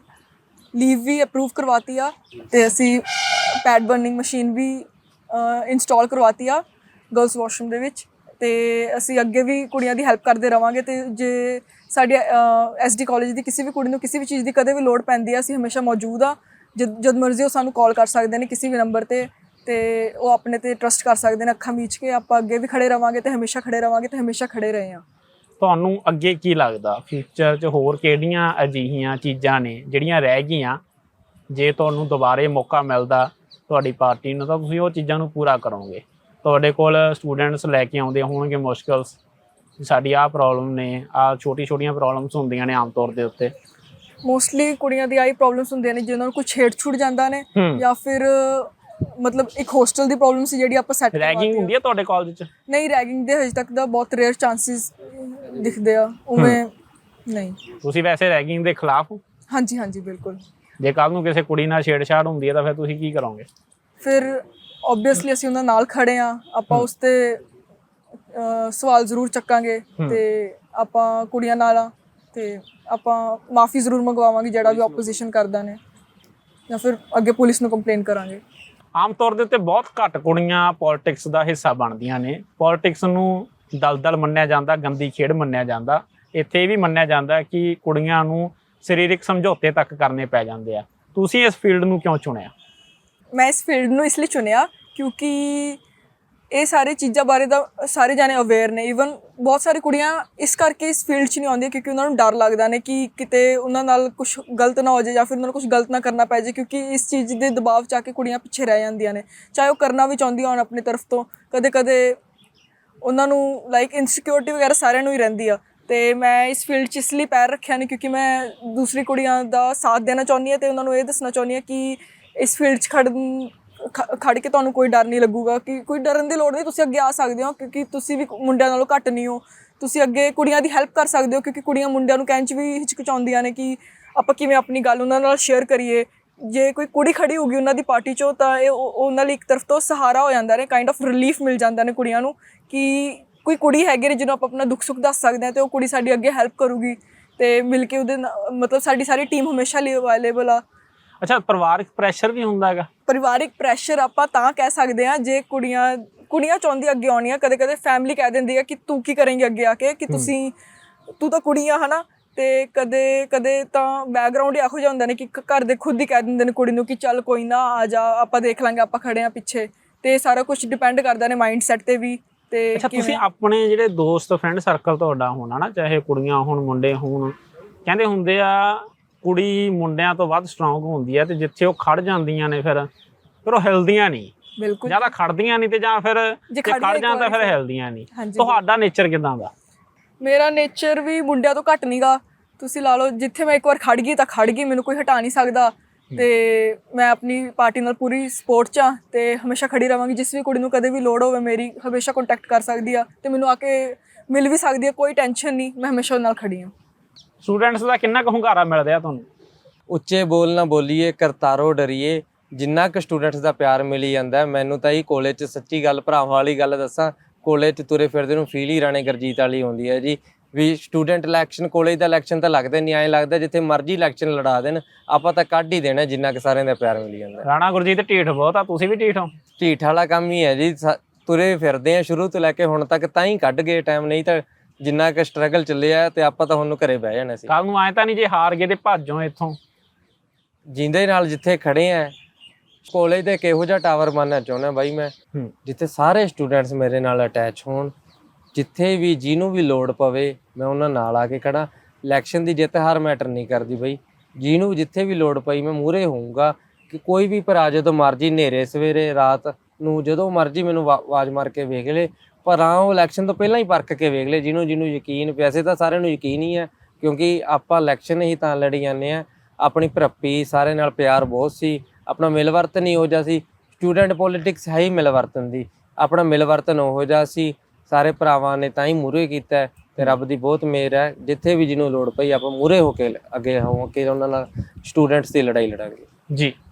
ਲੀਵ ਵੀ ਅਪਰੂਵ ਕਰਵਾਤੀ ਆ ਤੇ ਅਸੀਂ ਪੈਡ ਬਰਨਿੰਗ ਮਸ਼ੀਨ ਵੀ ਇੰਸਟਾਲ ਕਰਵਾਤੀ ਆ ਗਰਲਸ ਵਾਸ਼ਰੂਮ ਦੇ ਵਿੱਚ। ਤੇ ਅਸੀਂ ਅੱਗੇ ਵੀ ਕੁੜੀਆਂ ਦੀ ਹੈਲਪ ਕਰਦੇ ਰਵਾਂਗੇ ਤੇ ਜੇ ਸਾਡੇ ਐਸਡੀ ਕਾਲਜ ਦੀ ਕਿਸੇ ਵੀ ਕੁੜੀ ਨੂੰ ਕਿਸੇ ਵੀ ਚੀਜ਼ ਦੀ ਕਦੇ ਵੀ ਲੋੜ ਪੈਂਦੀ ਆ, ਅਸੀਂ ਹਮੇਸ਼ਾ ਮੌਜੂਦ ਆ। ਜਦ ਜਦ ਮਰਜ਼ੀ ਉਹ ਸਾਨੂੰ ਕਾਲ ਕਰ ਸਕਦੇ ਨੇ ਕਿਸੇ ਵੀ ਨੰਬਰ ਤੇ ਤੇ ਉਹ ਆਪਣੇ ਤੇ ਟਰਸਟ ਕਰ ਸਕਦੇ ਨੇ, ਅੱਖਾਂ ਮੀਚ ਕੇ ਆਪਾਂ ਅੱਗੇ ਵੀ ਖੜੇ ਰਵਾਂਗੇ ਤੇ ਹਮੇਸ਼ਾ ਖੜੇ ਰਵਾਂਗੇ ਤੇ ਹਮੇਸ਼ਾ ਖੜੇ ਰਹੇ ਆ। ਤੁਹਾਨੂੰ ਅੱਗੇ ਕੀ ਲੱਗਦਾ? ਫਿਊਚਰ 'ਚ ਹੋਰ ਕਿਹੜੀਆਂ ਅਜਿਹੀਆਂ ਚੀਜ਼ਾਂ ਨੇ ਜਿਹੜੀਆਂ ਰਹਿ ਗਈਆਂ? ਜੇ ਤੁਹਾਨੂੰ ਦੁਬਾਰੇ ਮੌਕਾ ਮਿਲਦਾ ਤੁਹਾਡੀ ਪਾਰਟੀ ਨੂੰ, ਤਾਂ ਤੁਸੀਂ ਉਹ ਚੀਜ਼ਾਂ ਨੂੰ ਪੂਰਾ ਕਰੋਗੇ। ਤੁਹਾਡੇ ਕੋਲ ਸਟੂਡੈਂਟਸ ਲੈ ਕੇ ਆਉਂਦੇ ਹੋਣਗੇ ਮੁਸ਼ਕਲਸ। ਸਾਡੀ ਆਹ ਪ੍ਰੋਬਲਮ ਨੇ ਆਹ ਛੋਟੀ ਛੋਟੀਆਂ ਪ੍ਰੋਬਲਮਸ ਹੁੰਦੀਆਂ ਨੇ ਆਮ ਤੌਰ ਦੇ ਉੱਤੇ। ਮੋਸਟਲੀ ਕੁੜੀਆਂ ਦੀ ਆਈ ਪ੍ਰੋਬਲਮਸ ਹੁੰਦੀਆਂ ਨੇ ਜਿਹਨਾਂ ਨੂੰ ਕੁਝ ਛੇੜ ਛੁੱਟ ਜਾਂਦਾ ਨੇ। ਜਾਂ ਫਿਰ ਮਤਲਬ ਇੱਕ ਹੋਸਟਲ ਦੀ ਪ੍ਰੋਬਲਮ ਸੀ ਜਿਹੜੀ ਆਪਾਂ ਸੈੱਟ ਰੈਗਿੰਗ ਹੁੰਦੀ ਹੈ ਤੁਹਾਡੇ ਕਾਲਜ 'ਚ? ਨਹੀਂ ਰੈਗਿੰਗ ਦੇ ਹਜੇ ਤੱਕ ਦਾ ਬਹੁਤ ਰੇਅਰ ਚਾਂਸਸ ਦਿਖਦੇ ਆ ਉਵੇਂ ਨਹੀਂ। ਤੁਸੀਂ ਵੈਸੇ ਰੈਗਿੰਗ ਦੇ ਖਿਲਾਫ ਹੋ? ਹਾਂਜੀ ਹਾਂਜੀ ਬਿਲਕੁਲ। ਜੇ ਕੱਲ ਨੂੰ ਕਿਸੇ ਕੁੜੀ ਨਾਲ ਛੇੜਛਾੜ ਹੁੰਦੀ ਹੈ ਤਾਂ ਫਿਰ ਤੁਸੀਂ ਕੀ ਕਰੋਗੇ? ਫਿਰ ਆਬਵੀਅਸਲੀ ਅਸੀਂ ਉਹਨਾਂ ਨਾਲ ਖੜੇ ਆ ਆਪਾਂ ਉਸ ਤੇ ਅਹ, ਸਵਾਲ ਜ਼ਰੂਰ ਚੱਕਾਂਗੇ ਤੇ ਆਪਾਂ ਕੁੜੀਆਂ ਨਾਲ ਆ ਤੇ ਆਪਾਂ ਮਾਫੀ ਜ਼ਰੂਰ ਮੰਗਵਾਵਾਂਗੇ ਜਿਹੜਾ ਵੀ ਆਪੋਜੀਸ਼ਨ ਕਰਦਾ ਨੇ ਜਾਂ ਫਿਰ ਅੱਗੇ ਪੁਲਿਸ ਨੂੰ ਕੰਪਲੇਨ ਕਰਾਂਗੇ। ਆਮ ਤੌਰ ਦੇ ਉੱਤੇ ਬਹੁਤ ਘੱਟ ਕੁੜੀਆਂ ਪੋਲਿਟਿਕਸ ਦਾ ਹਿੱਸਾ ਬਣਦੀਆਂ ਨੇ। ਪੋਲਿਟਿਕਸ ਨੂੰ ਦਲਦਲ ਮੰਨਿਆ ਜਾਂਦਾ ਗੰਦੀ ਖੇਡ ਮੰਨਿਆ ਜਾਂਦਾ। ਇੱਥੇ ਇਹ ਵੀ ਮੰਨਿਆ ਜਾਂਦਾ ਕਿ ਕੁੜੀਆਂ ਨੂੰ ਸਰੀਰਕ ਸਮਝੌਤੇ ਤੱਕ ਕਰਨੇ ਪੈ ਜਾਂਦੇ ਆ। ਤੁਸੀਂ ਇਸ ਫੀਲਡ ਨੂੰ ਕਿਉਂ ਚੁਣਿਆ? ਮੈਂ ਇਸ ਫੀਲਡ ਨੂੰ ਇਸ ਲਈ ਚੁਣਿਆ ਕਿਉਂਕਿ ਇਹ ਸਾਰੇ ਚੀਜ਼ਾਂ ਬਾਰੇ ਦਾ ਸਾਰੇ ਜਾਣੇ ਅਵੇਅਰ ਨੇ। ਇਵਨ ਬਹੁਤ ਸਾਰੀ ਕੁੜੀਆਂ ਇਸ ਕਰਕੇ ਇਸ ਫੀਲਡ 'ਚ ਨਹੀਂ ਆਉਂਦੀਆਂ ਕਿਉਂਕਿ ਉਹਨਾਂ ਨੂੰ ਡਰ ਲੱਗਦਾ ਨੇ ਕਿ ਕਿਤੇ ਉਹਨਾਂ ਨਾਲ ਕੁਝ ਗਲਤ ਨਾ ਹੋ ਜਾਏ ਜਾਂ ਫਿਰ ਉਹਨਾਂ ਨੂੰ ਕੁਝ ਗਲਤ ਨਾ ਕਰਨਾ ਪੈ ਜਾਏ ਕਿਉਂਕਿ ਇਸ ਚੀਜ਼ ਦੇ ਦਬਾਅ 'ਚ ਆ ਕੇ ਕੁੜੀਆਂ ਪਿੱਛੇ ਰਹਿ ਜਾਂਦੀਆਂ ਨੇ। ਚਾਹੇ ਉਹ ਕਰਨਾ ਵੀ ਚਾਹੁੰਦੀਆਂ ਹੋਣ ਆਪਣੀ ਤਰਫ ਤੋਂ, ਕਦੇ-ਕਦੇ ਉਹਨਾਂ ਨੂੰ ਲਾਈਕ ਇਨਸਿਕਿਉਰਿਟੀ ਵਗੈਰਾ ਸਾਰਿਆਂ ਨੂੰ ਹੀ ਰਹਿੰਦੀ ਆ। ਤੇ ਮੈਂ ਇਸ ਫੀਲਡ 'ਚ ਇਸ ਲਈ ਪੈਰ ਰੱਖਿਆ ਨਹੀਂ ਕਿਉਂਕਿ ਮੈਂ ਦੂਸਰੀ ਕੁੜੀਆਂ ਦਾ ਸਾਥ ਦੇਣਾ ਚਾਹੁੰਦੀ ਹਾਂ ਤੇ ਉਹਨਾਂ ਨੂੰ ਇਹ ਦੱਸਣਾ ਚਾਹੁੰਦੀ ਹਾਂ ਕਿ ਇਸ ਫੀਲਡ 'ਚ ਖੜਨ ਖ- ਖੜ ਕੇ ਤੁਹਾਨੂੰ ਕੋਈ ਡਰ ਨਹੀਂ ਲੱਗੂਗਾ ਕਿ ਕੋਈ ਡਰਨ ਦੀ ਲੋੜ ਨਹੀਂ, ਤੁਸੀਂ ਅੱਗੇ ਆ ਸਕਦੇ ਹੋ ਕਿਉਂਕਿ ਤੁਸੀਂ ਵੀ ਮੁੰਡਿਆਂ ਨਾਲੋਂ ਘੱਟ ਨਹੀਂ ਹੋ। ਤੁਸੀਂ ਅੱਗੇ ਕੁੜੀਆਂ ਦੀ ਹੈਲਪ ਕਰ ਸਕਦੇ ਹੋ ਕਿਉਂਕਿ ਕੁੜੀਆਂ ਮੁੰਡਿਆਂ ਨੂੰ ਕਹਿਣ 'ਚ ਵੀ ਹਿਚਕਿਚਾਉਂਦੀਆਂ ਨੇ ਕਿ ਆਪਾਂ ਕਿਵੇਂ ਆਪਣੀ ਗੱਲ ਉਹਨਾਂ ਨਾਲ ਸ਼ੇਅਰ ਕਰੀਏ। ਜੇ ਕੋਈ ਕੁੜੀ ਖੜੀ ਹੋਊਗੀ ਉਹਨਾਂ ਦੀ ਪਾਰਟੀ 'ਚੋਂ ਤਾਂ ਇਹ ਉਹਨਾਂ ਲਈ ਇੱਕ ਤਰਫ ਤੋਂ ਸਹਾਰਾ ਹੋ ਜਾਂਦਾ ਨੇ ਕਾਈਂਡ ਆਫ ਰਿਲੀਫ ਮਿਲ ਜਾਂਦਾ ਨੇ ਕੁੜੀਆਂ ਨੂੰ ਕਿ ਕੋਈ ਕੁੜੀ ਹੈਗੀ ਨੇ ਜਿਹਨੂੰ ਆਪਾਂ ਆਪਣਾ ਦੁੱਖ ਸੁੱਖ ਦੱਸ ਸਕਦੇ ਹਾਂ ਤੇ ਉਹ ਕੁੜੀ ਸਾਡੀ ਅੱਗੇ ਹੈਲਪ ਕਰੂਗੀ ਤੇ ਮਿਲ ਕੇ ਉਹਦੇ ਨਾਲ- ਮਤਲਬ ਸਾਡੀ ਸਾਰੀ ਟੀਮ ਹਮੇਸ਼ਾ ਲਈ ਅਵੇਲੇਬਲ ਆ। ਅੱਛਾ ਪਰਿਵਾਰਕ ਪ੍ਰੈਸ਼ਰ ਵੀ ਹੁੰਦਾ ਹੈਗਾ? ਪਰਿਵਾਰਿਕ ਪ੍ਰੈਸ਼ਰ ਆਪਾਂ ਤਾਂ ਕਹਿ ਸਕਦੇ ਹਾਂ ਜੇ ਕੁੜੀਆਂ ਕੁੜੀਆਂ ਚਾਹੁੰਦੀ ਅੱਗੇ ਆਉਣੀਆਂ ਕਦੇ ਕਦੇ ਫੈਮਿਲੀ ਕਹਿ ਦਿੰਦੀ ਹੈ ਕਿ ਤੂੰ ਕੀ ਕਰੇਂਗੀ ਅੱਗੇ ਆ ਕੇ ਕਿ ਤੁਸੀਂ ਤੂੰ ਤਾਂ ਕੁੜੀ ਆ ਹਨਾ? ਤੇ ਕਦੇ ਕਦੇ ਤਾਂ ਬੈਕਗ੍ਰਾਉਂਡ ਇਹੋ ਜਿਹਾ ਹੁੰਦਾ ਨੇ ਕਿ ਘਰ ਦੇ ਖੁਦ ਹੀ ਕਹਿ ਦਿੰਦੇ ਨੇ ਕੁੜੀ ਨੂੰ ਕਿ ਚੱਲ ਕੋਈ ਨਾ ਆ ਜਾ ਆਪਾਂ ਦੇਖ ਲਾਂਗੇ ਆਪਾਂ ਖੜੇ ਆ ਪਿੱਛੇ। ਤੇ ਸਾਰਾ ਕੁਝ ਡਿਪੈਂਡ ਕਰਦਾ ਨੇ ਮਾਈਂਡ ਸੈਟ ਤੇ ਵੀ ਤੇ ਅੱਛਾ ਤੁਸੀਂ ਆਪਣੇ ਜਿਹੜੇ ਦੋਸਤ ਫਰੈਂਡ ਸਰਕਲ ਤੁਹਾਡਾ ਹੋਣਾ ਨਾ ਚਾਹੇ ਕੁੜੀਆਂ ਹੋਣ ਮੁੰਡੇ ਹੋਣ ਕਹਿੰਦੇ ਹੁੰਦੇ ਆ ਕੁੜੀ ਮੁੰਡਿਆਂ ਤੋਂ ਵੱਧ ਸਟਰੋਂਗ ਹੁੰਦੀ ਹੈ ਤੇ ਜਿੱਥੇ ਉਹ ਖੜ ਜਾਂਦੀਆਂ ਨੇ ਫਿਰ ਫਿਰ ਉਹ ਹਿਲਦੀਆਂ ਨਹੀਂ। ਬਿਲਕੁਲ। ਜਾਂ ਤਾਂ ਖੜਦੀਆਂ ਨਹੀਂ ਤੇ ਜਾਂ ਫਿਰ ਜੇ ਖੜ ਜਾਂ ਤਾਂ ਫਿਰ ਹਿਲਦੀਆਂ ਨਹੀਂ। ਤੁਹਾਡਾ ਨੇਚਰ ਕਿਦਾਂ ਦਾ? ਮੇਰਾ ਨੇਚਰ ਵੀ ਮੁੰਡਿਆਂ ਤੋਂ ਘੱਟ ਨਹੀਂਗਾ। ਤੁਸੀਂ ਲਾ ਲਓ ਜਿੱਥੇ ਮੈਂ ਇੱਕ ਵਾਰ ਖੜ ਗਈ ਤਾਂ ਖੜ ਗਈ ਮੈਨੂੰ ਕੋਈ ਹਟਾ ਨਹੀਂ ਸਕਦਾ। ਤੇ ਮੈਂ ਆਪਣੀ ਪਾਰਟੀ ਨਾਲ ਪੂਰੀ ਸਪੋਰਟ 'ਚ ਆ ਤੇ ਹਮੇਸ਼ਾ ਖੜੀ ਰਵਾਂਗੀ ਜਿਸ ਵੀ ਕੁੜੀ ਨੂੰ ਕਦੇ ਵੀ ਲੋੜ ਹੋਵੇ ਮੇਰੀ ਹਮੇਸ਼ਾ ਕੰਟੈਕਟ ਕਰ ਸਕਦੀ ਆ ਤੇ ਮੈਨੂੰ ਆ ਕੇ ਮਿਲ ਵੀ ਸਕਦੀ ਆ ਕੋਈ ਟੈਨਸ਼ਨ ਨਹੀਂ ਮੈਂ ਹਮੇਸ਼ਾ ਉਹਦੇ ਨਾਲ ਖੜੀ ਆ ਸਟੂਡੈਂਟਸ ਦਾ ਕਿੰਨਾ ਕੁ ਹੁੰਗਾਰਾ ਮਿਲ ਰਿਹਾ ਤੁਹਾਨੂੰ? ਉੱਚੇ ਬੋਲ ਨਾ ਬੋਲੀਏ ਕਰਤਾਰੋ ਡਰੀਏ ਜਿੰਨਾ ਕੁ ਸਟੂਡੈਂਟਸ ਦਾ ਪਿਆਰ ਮਿਲੀ ਜਾਂਦਾ ਮੈਨੂੰ ਤਾਂ ਇਹ ਕਾਲਜ 'ਚ ਸੱਚੀ ਗੱਲ ਭਰਾਵਾਂ ਵਾਲੀ ਗੱਲ ਦੱਸਾਂ ਕਾਲਜ 'ਚ ਤੁਰੇ ਫਿਰਦੇ ਨੂੰ ਫੀਲ ਹੀ ਰਾਣੇ ਗਰਜੀਤ ਵਾਲੀ ਹੁੰਦੀ ਹੈ ਜੀ। ਵੀ ਸਟੂਡੈਂਟ ਇਲੈਕਸ਼ਨ ਕਾਲਜ ਦਾ ਇਲੈਕਸ਼ਨ ਤਾਂ ਲੱਗਦਾ ਨਹੀਂ ਐਂ ਲੱਗਦਾ ਜਿੱਥੇ ਮਰਜ਼ੀ ਇਲੈਕਸ਼ਨ ਲੜਾ ਦੇਣ ਆਪਾਂ ਤਾਂ ਕੱਢ ਹੀ ਦੇਣਾ ਜਿੰਨਾ ਕੁ ਸਾਰਿਆਂ ਦਾ ਪਿਆਰ ਮਿਲੀ ਜਾਂਦਾ। ਰਾਣਾ ਗੁਰਜੀਤ ਢੀਠ ਬਹੁਤ ਆ ਤੁਸੀਂ ਵੀ ਢੀਠ ਹੋ? ਢੀਠ ਵਾਲਾ ਕੰਮ ਹੀ ਹੈ ਜੀ ਤੁਰੇ ਫਿਰਦੇ ਆ ਸ਼ੁਰੂ ਤੋਂ ਲੈ ਕੇ ਹੁਣ ਤੱਕ ਤਾਂ ਹੀ ਕੱਢ ਗਏ ਟਾਈਮ ਨਹੀਂ ਤਾਂ ਜਿੰਨਾ ਕੁ ਸਟਰਗਲ ਚੱਲਿਆ ਤੇ ਆਪਾਂ ਤਾਂ ਹੁਣ ਨੂੰ ਘਰੇ ਬਹਿ ਜਾਣਾ ਸੀ। ਕੱਲ ਨੂੰ ਐ ਤਾਂ ਨਹੀਂ ਜੇ ਹਾਰ ਗਏ ਤੇ ਭੱਜੋ ਇੱਥੋਂ। ਜਿੰਦੇ ਨਾਲ ਜਿੱਥੇ ਖੜੇ ਆ ਕਾਲਜ ਦੇ ਕਿਹੋ ਜਿਹਾ ਟਾਵਰ ਬਣਨਾ ਚਾਹੁੰਦਾ ਬਾਈ ਮੈਂ? ਹੂੰ। ਜਿੱਥੇ ਸਾਰੇ ਸਟੂਡੈਂਟਸ ਮੇਰੇ ਨਾਲ ਅਟੈਚ ਹੋਣ ਜਿੱਥੇ ਵੀ ਜਿਹਨੂੰ ਵੀ ਲੋੜ ਪਵੇ ਮੈਂ ਉਹਨਾਂ ਨਾਲ ਆ ਕੇ ਖੜਾ ਇਲੈਕਸ਼ਨ ਦੀ ਜਿੱਤ ਹਾਰ ਮੈਟਰ ਨਹੀਂ ਕਰਦੀ ਬਈ। ਜਿਹਨੂੰ ਜਿੱਥੇ ਵੀ ਲੋੜ ਪਈ ਮੈਂ ਮੂਰੇ ਹੋਊਂਗਾ ਕਿ ਕੋਈ ਵੀ ਭਰਾ ਜਦੋਂ ਮਰਜ਼ੀ ਹਨੇਰੇ ਸਵੇਰੇ ਰਾਤ ਨੂੰ ਜਦੋਂ ਮਰਜ਼ੀ ਮੈਨੂੰ ਵਾ- ਆਵਾਜ਼ ਮਾਰ ਕੇ ਵੇਖ ਲੇ ਪਰ ਹਾਂ, ਉਹ ਇਲੈਕਸ਼ਨ ਤੋਂ ਪਹਿਲਾਂ ਹੀ ਪਰਖ ਕੇ ਵੇਖ ਲੇ ਜਿਹਨੂੰ ਜਿਹਨੂੰ ਯਕੀਨ ਵੈਸੇ ਤਾਂ ਸਾਰਿਆਂ ਨੂੰ ਯਕੀਨ ਹੀ ਹੈ ਕਿਉਂਕਿ ਆਪਾਂ ਇਲੈਕਸ਼ਨ ਹੀ ਤਾਂ ਲੜੀ ਜਾਂਦੇ ਆ। ਆਪਣੀ ਭਰਪੀ ਸਾਰੇ ਨਾਲ ਪਿਆਰ ਬਹੁਤ ਸੀ। ਆਪਣਾ ਮਿਲਵਰਤਨ ਹੀ ਹੋ ਜਾ ਸੀ। ਸਟੂਡੈਂਟ ਪੋਲਿਟਿਕਸ ਹੈ ਹੀ ਮਿਲਵਰਤਨ ਦੀ। ਆਪਣਾ ਮਿਲਵਰਤਨ ਹੋ ਜਾ ਸੀ। ਸਾਰੇ ਭਰਾਵਾਂ ਨੇ ਤਾਂ ਹੀ ਮੂਰੇ ਕੀਤਾ ਹੈ ਤੇ ਰੱਬ ਦੀ ਬਹੁਤ ਮਿਹਰ ਹੈ। ਜਿੱਥੇ ਵੀ ਜਿਹਨੂੰ ਲੋੜ ਪਈ, ਆਪਾਂ ਮੂਰੇ ਹੋ ਕੇ ਅੱਗੇ ਹੋ ਕੇ ਉਹਨਾਂ ਨਾਲ ਸਟੂਡੈਂਟਸ ਦੀ ਲੜਾਈ ਲੜਾਂਗੇ। ਜੀ।